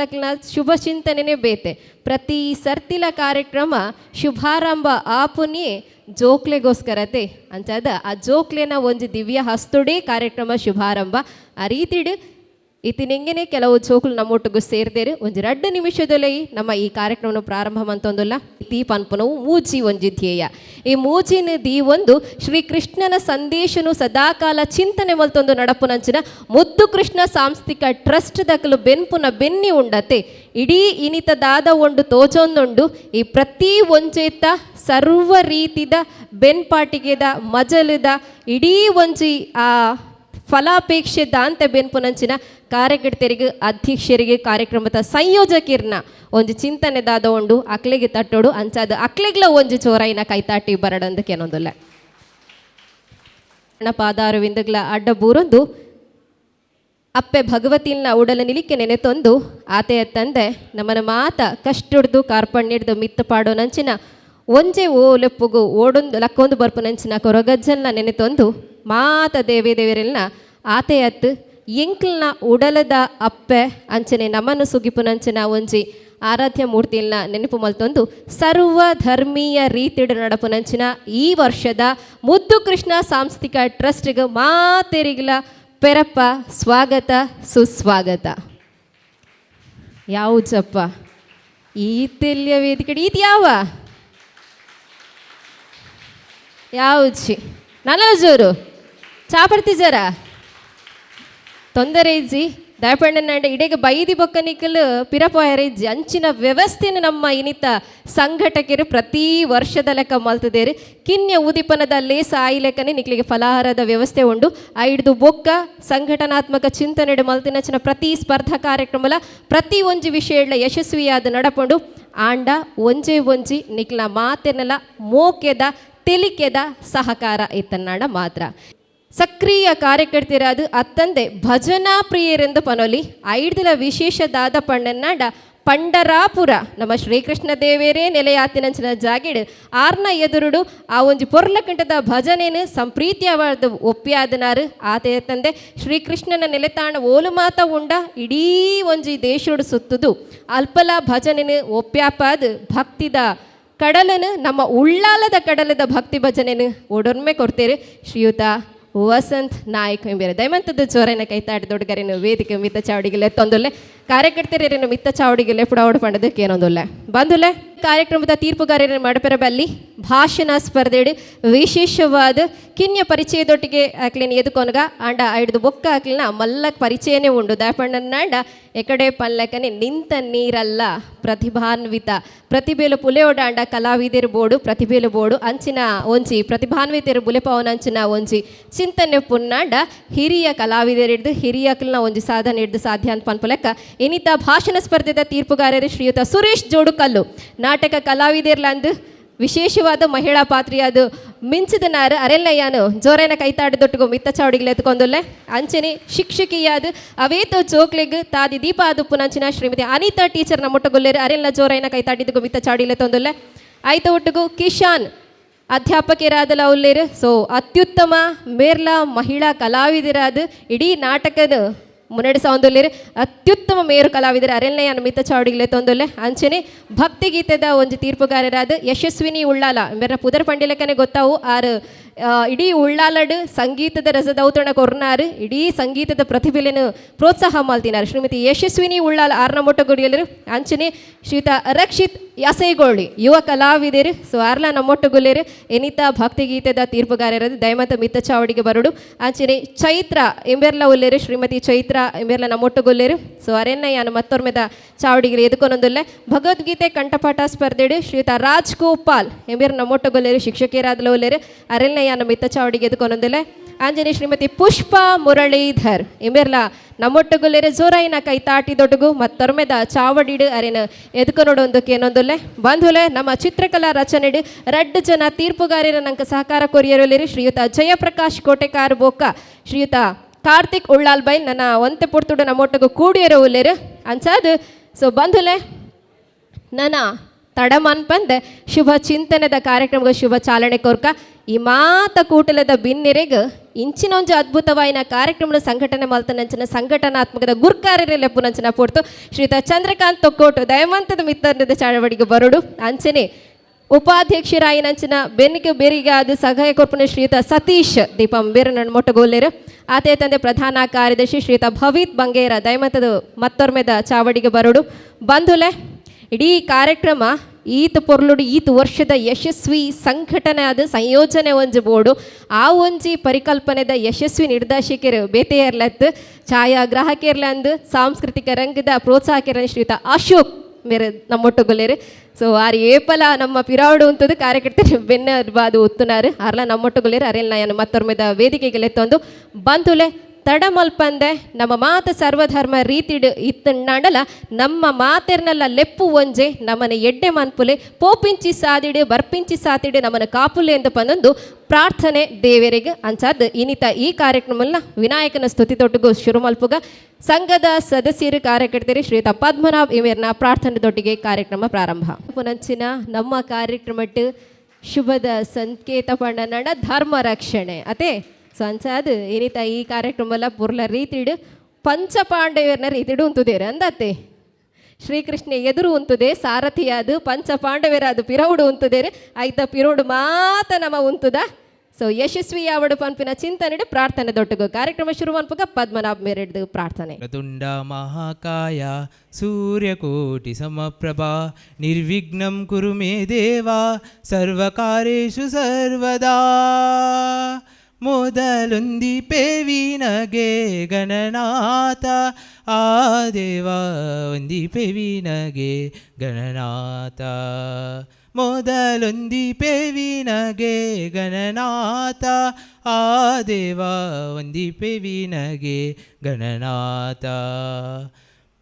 ಕೃಷ್ಣದಕ್ಲ ಶುಭ ಚಿಂತನೆ ಬೇತೆ. ಪ್ರತಿ ಸರ್ತಿಲ ಕಾರ್ಯಕ್ರಮ ಶುಭಾರಂಭ ಆಪುನಿ ಜೋಕ್ಲೆಗೋಸ್ಕರತೆ ಅಂಚಾದ ಆ ಜೋಕ್ಲೆನ ಒಂಜಿ ದಿವ್ಯ ಹಸ್ತುಡೇ ಕಾರ್ಯಕ್ರಮ ಶುಭಾರಂಭ. ಆ ರೀತಿಡ್ ಇತ್ತಿನೆಂಗೆನೆ ಕೆಲವು ಜೋಕುಲು ನಮ್ಮೊಟ್ಟಿಗೂ ಸೇರ್ದೇರು. ಒಂಜಿ ರಡ್ಡು ನಿಮಿಷದಲ್ಲಿ ನಮ್ಮ ಈ ಕಾರ್ಯಕ್ರಮನ ಪ್ರಾರಂಭ ಮಂತೊಂದುಲ್ಲ ಪನ್ಪುನವು ಮೂಜಿ ಒಂಜಿ ಧ್ಯೇಯ ಈ ಮೂಜಿನ ದಿ ಒಂದು ಶ್ರೀ ಕೃಷ್ಣನ ಸಂದೇಶನು ಸದಾಕಾಲ ಚಿಂತನೆ ಮಲ್ತೊಂದು ನಡಪುನಂಚಿನ ಮುದ್ದು ಕೃಷ್ಣ ಸಾಂಸ್ಥಿಕ ಟ್ರಸ್ಟ್ ದಕಲು ಬೆನ್ಪುನ ಬೆನ್ನಿ ಉಂಡತೆ. ಇಡೀ ಇನಿತದಾದ ಒಂದು ತೋಚೊಂದುಂಡು ಈ ಪ್ರತಿ ಒಂಜೇತ ಸರ್ವ ರೀತಿದ ಬೆನ್ಪಾಟಿಗೆದ ಮಜಲದ ಇಡೀ ಒಂಜಿ ಆ ಫಲಾಪೇಕ್ಷೆ ದಾಂತೆ ಬೆನ್ಪುನಂಚಿನ ಕಾರ್ಯಕರ್ತರಿಗೆ ಅಧ್ಯಕ್ಷರಿಗೆ ಕಾರ್ಯಕ್ರಮದ ಸಂಯೋಜಕಿರ್ನ ಒಂಜಿ ಚಿಂತನೆದಾದ ಉಂಡು ಅಕ್ಲೆಗೆ ತಟ್ಟೋಡು, ಅಂಚಾದ ಅಕ್ಲೆಗ್ಲ ಒಂಜಿ ಚೋರೈನ ಕೈತಾಟಿ ಬರಡಂದು ಕೆನೊಂದುಲ್ಲ. ಪಾದಾರು ವಿಂದಗ್ಲ ಅಡ್ಡ ಬೂರೊಂದು, ಅಪ್ಪೆ ಭಗವತಿನ ಉಡಲ ನಿಲಿಕೆ ನೆನೆತೊಂದು, ಆತೆಯ ತಂದೆ ನಮ್ಮನ ಮಾತ ಕಷ್ಟುಡ್ದು ಕಾರ್ಪಣ್ಯಡ್ದು ಮಿತ್ತ ಪಾಡೋ ನಂಚಿನ ಒಂಜೆ ಓಲೆಪ್ಪುಗು ಓಡೊಂದು ಲಕ್ಕೊಂದು ಬರ್ಪುನಂಚಿನ ಕೊರಗಜ್ಜಲ್ನ ನೆನೆತೊಂದು ಮಾತ ದೇವಿ ದೇವರೆಲ್ನ ಆತೆಯತ್ತು ಎಂಕ್ಲ್ನ ಉಡಲದ ಅಪ್ಪೆ ಅಂಚನೆ ನಮ್ಮನ್ನು ಸುಗಿಪುನಂಚಿನ ಒಂಜಿ ಆರಾಧ್ಯ ಮೂರ್ತಿಲ್ನ ನೆನಪು ಮಲ್ತೊಂದು ಸರ್ವ ಧರ್ಮೀಯ ರೀತಿಡು ನಡಪು ನಂಚಿನ ಈ ವರ್ಷದ ಮುದ್ದು ಕೃಷ್ಣ ಸಾಂಸ್ಥಿಕ ಟ್ರಸ್ಟ್ಗೆ ಮಾತೆರಿಗ್ಲ ಪೆರಪ್ಪ ಸ್ವಾಗತ, ಸುಸ್ವಾಗತ. ಯಾವ ಈ ಈತೆಲ್ಯ ವೇದಿಕೆ ಈತ್ ಯಾವ ಯಾವ್ಚಿ ನಲ್ಲ ಜೋರು. ಜರ. ತೊಂದರೆ ಇಜ್ಜಿ. ದಯಪಣ್ಣನ ಇಡೆಗೆ ಬೈದಿ ಬೊಕ್ಕನಿಕಲು ಪಿರಪಾಯರ ಇಜ್ಜಿ. ಅಂಚಿನ ವ್ಯವಸ್ಥೆನ ನಮ್ಮ ಇನಿತ ಸಂಘಟಕರು ಪ್ರತಿ ವರ್ಷದ ಲೆಕ್ಕ ಮಲ್ತದೇರಿ ಕಿನ್ಯ ಉದಿಪನದ ಲೇಸ ಆಯಿ ಲೆಕ್ಕನೆ ನಿಕ್ಲಿಗೆ ಫಲಾಹಾರದ ವ್ಯವಸ್ಥೆ ಉಂಡು. ಐಡ್ದು ಬೊಕ್ಕ ಸಂಘಟನಾತ್ಮಕ ಚಿಂತನೆ ಮಲ್ತಿನಚಿನ ಪ್ರತಿ ಸ್ಪರ್ಧಾ ಕಾರ್ಯಕ್ರಮಲ ಪ್ರತಿ ಒಂಜಿ ವಿಷಯಗಳ ಯಶಸ್ವಿಯಾದ ನಡಪಂಡು. ಆಂಡ, ಒಂಜೆ ಒಂಜಿ ನಿಕ್ಲ ಮಾತೆನಲ ಮೋಕೆದ ತೆಲಿಕೆದ ಸಹಕಾರ ಇತ್ತನ್ನಾಡ ಮಾತ್ರ. ಸಕ್ರಿಯ ಕಾರ್ಯಕರ್ತರಾದ ಅತ್ತಂದೆ ಭಜನಾ ಪ್ರಿಯರೆಂದು ಪನೊಲಿ ವಿಶೇಷ ವಿಶೇಷದಾದ ಪಣ್ಣನ್ನಾಡ ಪಂಡರಾಪುರ ನಮ್ಮ ಶ್ರೀಕೃಷ್ಣ ದೇವೇರೇ ನೆಲೆಯಾತಿನಂಚಿನ ಜಾಗಿಡ್ ಆರ್ನ ಎದುರುಡು ಆ ಒಂಜಿ ಪೊರ್ಲಕಂಠದ ಭಜನೆನು ಸಂಪ್ರೀತಿಯವಾದ ಒಪ್ಪಿಯಾದನಾರು. ಆತೆಯ ತಂದೆ ಶ್ರೀಕೃಷ್ಣನ ನೆಲೆತಾಣ ಓಲು ಮಾತ ಉಂಡ ಇಡೀ ಒಂಜಿ ದೇಶೋಡು ಸುತ್ತುದು. ಅಲ್ಪಲ ಭಜನೆನು ಒಪ್ಪ್ಯಾಪಾದ ಭಕ್ತಿದ ಕಡಲನು ನಮ್ಮ ಉಳ್ಳಾಲದ ಕಡಲದ ಭಕ್ತಿ ಭಜನೆಯನ್ನು ಒಡೊರ್ಮೆ ಕೊಡ್ತೇವೆ. ಶ್ರೀಯುತ ವಸಂತ್ ನಾಯಕ್ ಎಂಬೇರೆ ದಯಮಂತದ ಚೋರನ ಕೈತಾಡಿ ದೊಡ್ಡಗರೇನು ವೇದಿಕೆ ಮಿತ್ತ ಚಾವಡಿಗೆಲೆ ತೊಂದೊಲ್ಲೆ. ಕಾರ್ಯಕರ್ತರೇನು ಮಿತ್ತ ಚಾವಡಿಗೆಲೆ ಪುಡ ಪಂಡದಕ್ಕೆ ಏನೊಂದೊಲ್ಲೆ? ಬಂದುಲೆ ಕಾರ್ಯಕ್ರಮದ ತೀರ್ಪುಗಾರರ ಮಡಪೆರಬಲ್ಲಿ ಭಾಷಣ ಸ್ಪರ್ಧೆಡ್ ವಿಶೇಷವಾದ ಕಿನ್ಯ ಪರಿಚಯದೊಟ್ಟಿಗೆ ಆಕ್ಲಿನ ಎದುಕೊನಗ ಆಂಡ ಐಡ್ದು ಬೊಕ್ಕ ಆಕ್ಲಿನ ಮಲ್ಲ ಪರಿಚಯನೇ ಉಂಡು. ದಾಪಣ್ಣನಾಂಡ ಎಕಡೆ ಪಲ್ಲಕನೆ ನಿಂತ ನೀರಲ್ಲ ಪ್ರತಿಭಾನ್ವಿತ. ಪ್ರತಿಭೆಲು ಪುಲೆಯೋಡಾಂಡ ಕಲಾವಿದರು ಬೋಡು, ಪ್ರತಿಭೆಲು ಬೋಡು ಅಂಚಿನ ಒಂಜಿ ಪ್ರತಿಭಾನ್ವಿತರು ಬುಲೆಪವನ ಅಂಚಿನ ಒಂಜಿ ಚಿಂತನೆ ಪುನ್ನಾಂಡ ಹಿರಿಯ ಕಲಾವಿದರಿಡ್ದು ಹಿರಿಯಕ್ಲನ ಒಂಜಿ ಸಾಧನೆ ಹಿಡಿದು ಸಾಧ್ಯ ಅಂತ ಪನ್ಪುಲೆಕ್ಕ. ಇನಿತ ಭಾಷಣ ಸ್ಪರ್ಧೆದ ತೀರ್ಪುಗಾರರು ಶ್ರೀಯುತ ಸುರೇಶ್ ಜೋಡುಕಲ್ಲು. ನಾಟಕ ಕಲಾವಿದರ್ಲಂದು ವಿಶೇಷವಾದ ಮಹಿಳಾ ಪಾತ್ರಿಯಾದ ಮಿಂಚಿದ ನಾರು ಅರೆಲ್ಲಯ್ಯಾನು ಜೋರೈನ ಕೈತಾಡದೊಟ್ಟಿಗೂ ಮಿತ್ತ ಚಾವಡಿಗೆ ಎತ್ಕೊಂಡೊಲ್ಲೆ. ಅಂಚನೆ ಶಿಕ್ಷಕಿಯಾದ ಅವೇತ ಜೋಕ್ಲೆಗ್ ತಾದಿ ದೀಪ ಆದುಪ್ಪುನಂಚಿನ ಶ್ರೀಮತಿ ಅನಿತಾ ಟೀಚರ್ ನಮ್ಮೊಟ್ಟಗೊಲ್ಲೇರು ಅರೆಲ್ಲ ಜೋರೈನ ಕೈತಾಡಿದ್ದಗೂ ಮಿತ್ತ ಚಾವಡಿಗೆ ತೊಂದುಲ್ಲೆ ಆಯ್ತ ಒಟ್ಟಿಗೂ ಕಿಶಾನ್ ಅಧ್ಯಾಪಕರಾದಲ ಅವ್ಲೇರು ಸೊ, ಅತ್ಯುತ್ತಮ ಮೇರ್ಲಾ ಮಹಿಳಾ ಕಲಾವಿದರಾದ ಇಡೀ ನಾಟಕದ ಮುನ್ನಡೆಸೊಂದುಲ್ಲೇರು ಅತ್ಯುತ್ತಮ ಮೇರು ಕಲಾವಿದರು ಅರಣ್ಯ ಮಿತ್ತ ಚಾವಡಿಗೆ ತೊಂದೊಲ್ಲೆ. ಅಂಚನೆ ಭಕ್ತಿಗೀತೆದ ಒಂದು ತೀರ್ಪುಗಾರರಾದ ಯಶಸ್ವಿನಿ ಉಳ್ಳಾಲ. ಬೇರೆ ಪುದರ್ ಪಂಡಿಲಕ್ಕನೆ ಗೊತ್ತಾವು. ಆರ್ ಇಡೀ ಉಳ್ಳಾಲಡ್ ಸಂಗೀತದ ರಸದೌತಣ ಕೊರ್ನಾರು, ಇಡೀ ಸಂಗೀತದ ಪ್ರತಿಭೆಯನ್ನು ಪ್ರೋತ್ಸಾಹ ಮಾಲ್ತಿನಾರು. ಶ್ರೀಮತಿ ಯಶಸ್ವಿನಿ ಉಳ್ಳಾಲ ಆರ್ನ ಮೊಟ್ಟಗುಡಿಯಲ್ಲರು ಅಂಚನೆ ಶ್ರೀತ ರಕ್ಷಿತ್ ಯಸೈಗೋಳಿ ಯುವ ಕಲಾವಿದರು ಸೊ ಆರ್ಲ ನಮ್ಮೊಟ್ಟಗುಲ್ಲೇರು ಎನಿತ ಭಕ್ತಿಗೀತೆದ ತೀರ್ಪುಗಾರರದು ದಯಮತ ಮಿತ್ತ ಚಾವಡಿಗೆ ಬರಡು. ಅಂಚನೆ ಚೈತ್ರ ಎಂಬೆರ್ಲ ಉಲ್ಲೇರು ಶ್ರೀಮತಿ ಚೈತ್ರ ಎಂಬೆರ್ಲ ನಮ್ಮೊಟ್ಟಗುಲ್ಲೇರು. ಸೊ ಅರೆನ್ನ ಯಾನು ಮತ್ತೊರ್ಮೆದ ಚಾವಡಿಗೆ ಎದುಕೊನೊಂದುಲ್ಲೆ ಭಗವದ್ಗೀತೆ ಕಂಠಪಾಠ ಸ್ಪರ್ಧೆಡು ಶ್ರೀಯುತ ರಾಜ್ ಗೋಪಾಲ್ ಎಂಬೆರ್ ನಮ್ಮೊಟ್ಟಗೊಲ್ಲೇರು, ಶಿಕ್ಷಕಿಯರಾದಲ ಉಲ್ಲೇರು ಅರೆನ್ನ ಯಾನು ಮಿತ್ತ ಚಾವಡಿಗೆ ಎದುಕೊನೊಂದುಲ್ಲೆ ಆಂಜನೇಯ ಶ್ರೀಮತಿ ಪುಷ್ಪ ಮುರಳೀಧರ್ ಎಂಬೇರ್ಲ ನಮ್ಮೊಟ್ಟಗುಲ್ಲೇರು, ಜೋರಾಯಿನ ಕೈ ತಾಟಿ ದೊಡ್ಡಗು ಮತ್ತೊರ್ಮೆದ ಚಾವಡಿಡು ಅರೆನ ಎದುಕು ನೋಡೊಂದಕ್ಕೆ ಏನೊಂದುಲ್ಲೆ ಬಂಧುಲೆ ನಮ್ಮ ಚಿತ್ರಕಲಾ ರಚನೆಡು ರಡ್ ಜನ ತೀರ್ಪುಗಾರರ ನಂಗೆ ಸಹಕಾರ ಕೊರಿಯರಲ್ಲಿರಿ, ಶ್ರೀಯುತ ಜಯಪ್ರಕಾಶ್ ಕೋಟೆಕಾರ್ ಬೋಕ ಶ್ರೀಯುತ ಕಾರ್ತಿಕ್ ಉಳ್ಳಾಲ್ ಬೈಲ್ ನನ್ನ ಒಂತೆ ಪುರ್ತುಡು ನಮ್ಮೊಟ್ಟಿಗೆ ಕೂಡಿಯರೋ ಉಲ್ಲೇರು. ಅನ್ಸಾದು ಸೊ ಬಂಧುಲೆ ನನ್ನ ತಡಮನ್ ಮನ್ಪಂದೆ ಶುಭ ಚಿಂತನೆದ ಕಾರ್ಯಕ್ರಮಗ ಶುಭ ಚಾಲನೆ ಕೊರ್ಕ, ಈ ಮಾತ ಕೂಟಲದ ಬಿನ್ನೆರೆಗ್ ಇಂಚಿನೊಂಜು ಅದ್ಭುತವಾಯಿನ ಕಾರ್ಯಕ್ರಮದ ಸಂಘಟನೆ ಮಲ್ತನಂಚಿನ ಸಂಘಟನಾತ್ಮಕದ ಗುರ್ಕಾರ್ಯರೆಲ್ಲ ಪುನಂಚಿನ ಪೊರ್ತು ಶ್ರೀತ ಚಂದ್ರಕಾಂತ್ ತೊಕ್ಕೋಟು ದಯಮಂತದ ಮಿತ್ತರದ ಚಳವಳಿಗೆ ಬರುಡು. ಅಂಚನೆ ಉಪಾಧ್ಯಕ್ಷರಾಯಿನಂಚಿನ ಬೆನ್ನಿಗೆ ಬೆರಿಗಾದ ಸಹಾಯ ಕೊರ್ಪುನ ಶ್ರೀಯುತ ಸತೀಶ್ ದೀಪಂ ನನ್ನ ಮೊಟ್ಟಗೋಲೇರು ಆತೆ ತಂದೆ ಪ್ರಧಾನ ಕಾರ್ಯದರ್ಶಿ ಶ್ರೀಯುತ ಭವಿತ್ ಬಂಗೇರ ದಯಮತದ ಮತ್ತೊರ್ಮೆದ ಚಾವಡಿಗೆ ಬರೋಡು. ಬಂಧುಲೆ, ಇಡೀ ಕಾರ್ಯಕ್ರಮ ಈತ ಪೊರ್ಲುಡು, ಈತ ವರ್ಷದ ಯಶಸ್ವಿ ಸಂಘಟನೆ ಅದು ಸಂಯೋಜನೆ ಒಂಜಿ ಬೋರ್ಡು ಆ ಒಂಜಿ ಪರಿಕಲ್ಪನೆದ ಯಶಸ್ವಿ ನಿರ್ದೇಶಕರು ಬೇತೆಯರ್ಲತ್ ಛಾಯಾಗ್ರಾಹಕರ್ಲಂದು, ಸಾಂಸ್ಕೃತಿಕ ರಂಗದ ಪ್ರೋತ್ಸಾಹಕರ ಶ್ರೀಯುತ ಅಶೋಕ್ ಮೇರೆ ನಮ್ಮೊಟ್ಟುಗೊಲ್ಲೇರು ಸೊ ಆರು ಏಪಲ ನಮ್ಮ ಪಿರಾವಡು ಅಂತದ್ದು ಕಾರ್ಯಕರ್ತರು ಬೆನ್ನ ಬಾದು ಒತ್ತುನಾರು. ಆರ್ಲ ನಮ್ಮೊಟ್ಟುಗೊಲ್ಲೇರು ಅರೆಲ್ಲ ನಾನು ಮತ್ತೊರ್ಮೆದ ವೇದಿಕೆಗೆ ತಂದು ಬಂತುಲೆ ತಡ ಮಲ್ಪಂದೆ ನಮ್ಮ ಮಾತ ಸರ್ವಧರ್ಮ ರೀತಿಡು ಇತ್ತಂಡಲ ನಮ್ಮ ಮಾತೆರ್ನಲ್ಲ ಲೆಪ್ಪು ಒಂಜೆ ನಮ್ಮನ ಎಡ್ಡೆ ಮನ್ಪುಲೆ, ಪೋಪಿಂಚಿ ಸಾದಿಡೆ, ಬರ್ಪಿಂಚಿ ಸಾತಿಡೆ ನಮ್ಮನ ಕಾಪುಲೆ ಎಂದು ಪಂದೊಂದು ಪ್ರಾರ್ಥನೆ ದೇವರಿಗೆ ಅಂಚಾದ್. ಇನಿತ ಈ ಕಾರ್ಯಕ್ರಮಲ್ಲ ವಿನಾಯಕನ ಸ್ತುತಿ ತೊಟ್ಟಿಗೂ ಶುರು ಮಲ್ಪುಗ. ಸಂಘದ ಸದಸ್ಯರು, ಕಾರ್ಯಕರ್ತರಿ, ಶ್ರೀ ಪದ್ಮನಾಭ್ ಇವೇರ್ನ ಪ್ರಾರ್ಥನೆ ತೊಟ್ಟಿಗೆ ಕಾರ್ಯಕ್ರಮ ಪ್ರಾರಂಭ. ಪುನಂಚಿನ ನಮ್ಮ ಕಾರ್ಯಕ್ರಮಟ್ಟು ಶುಭದ ಸಂಕೇತ ಪಂಡನಡ ಧರ್ಮ ರಕ್ಷಣೆ. ಅತೆ ಸೊ ಅಂಚಾದ್ ಏನಿತ ಈ ಕಾರ್ಯಕ್ರಮಲ ಪುರ್ಲ ರೀತಿಡು ಪಂಚಪಾಂಡವರ್ನ ರೀತಿಡು ಉಂತುದೇರು. ಅಂದತ್ತೆ, ಶ್ರೀಕೃಷ್ಣ ಎದುರು ಉಂತುದೆ, ಸಾರಥಿಯಾದು ಪಂಚ ಪಾಂಡವರಾದು ಪಿರೌಡು ಉಂತುದೇರು. ಆಯ್ತ ಪಿರೋಡು ಮಾತ ನಮ ಉಂತುದ. ಸೊ ಯಶಸ್ವಿ ಯಾವಡು ಪಂಪಿನ ಚಿಂತನೆ ಪ್ರಾರ್ಥನೆ ದೊಡ್ಡಗು ಕಾರ್ಯಕ್ರಮ ಶುರು ಮನ್ಪುಗ ಪದ್ಮನಾಭ ಮೇರೆಡ್ದು ಪ್ರಾರ್ಥನೆ. ಪ್ರತುಂಡ ಮಹಾಕಾಯ, ಸೂರ್ಯಕೋಟಿ ಸಮಪ್ರಭಾ, ನಿರ್ವಿಘ್ನಂ ಕುರು ಮೇ ದೇವಾ, ಸರ್ವಕಾರೇಶು ಸರ್ವದಾ. ಮೊದಲೊಂದಿಪೆ ಪೆವಿನಗೆ ಗಣನಾಥ. ಆ ದೇವ ಒಂದಿ ಪೆವಿನಗೆ ಗಣನಾಥ. ಮೊದಲೊಂದಿ ಪೆವಿನಗೆ ಗಣನಾಥ. ಆ ದೇವ ಒಂದಿ ಪೆವಿನಗೆ ಗಣನಾಥ.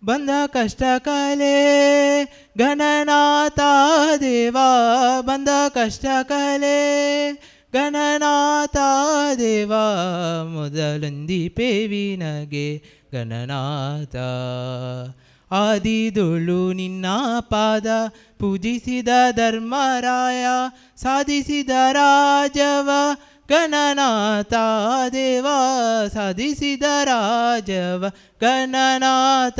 ಬಂದ ಕಷ್ಟ ಕಲೆ ಗಣನಾಥ ದೇವ, ಬಂದ ಕಷ್ಟ ಕಲೆ ಗಣನಾಥ ದೇವ ಮೊದಲೊಂದಿಪೆ ವಿನಗೆ ಗಣನಾಥ ಆದಿದುಳು ನಿನ್ನ ಪಾದ ಪೂಜಿಸಿದ ಧರ್ಮರಾಯ ಸಾಧಿಸಿದ ರಾಜವ ಗಣನಾಥ ದೇವ ಸಾಧಿಸಿದ ರಾಜವ ಗಣನಾಥ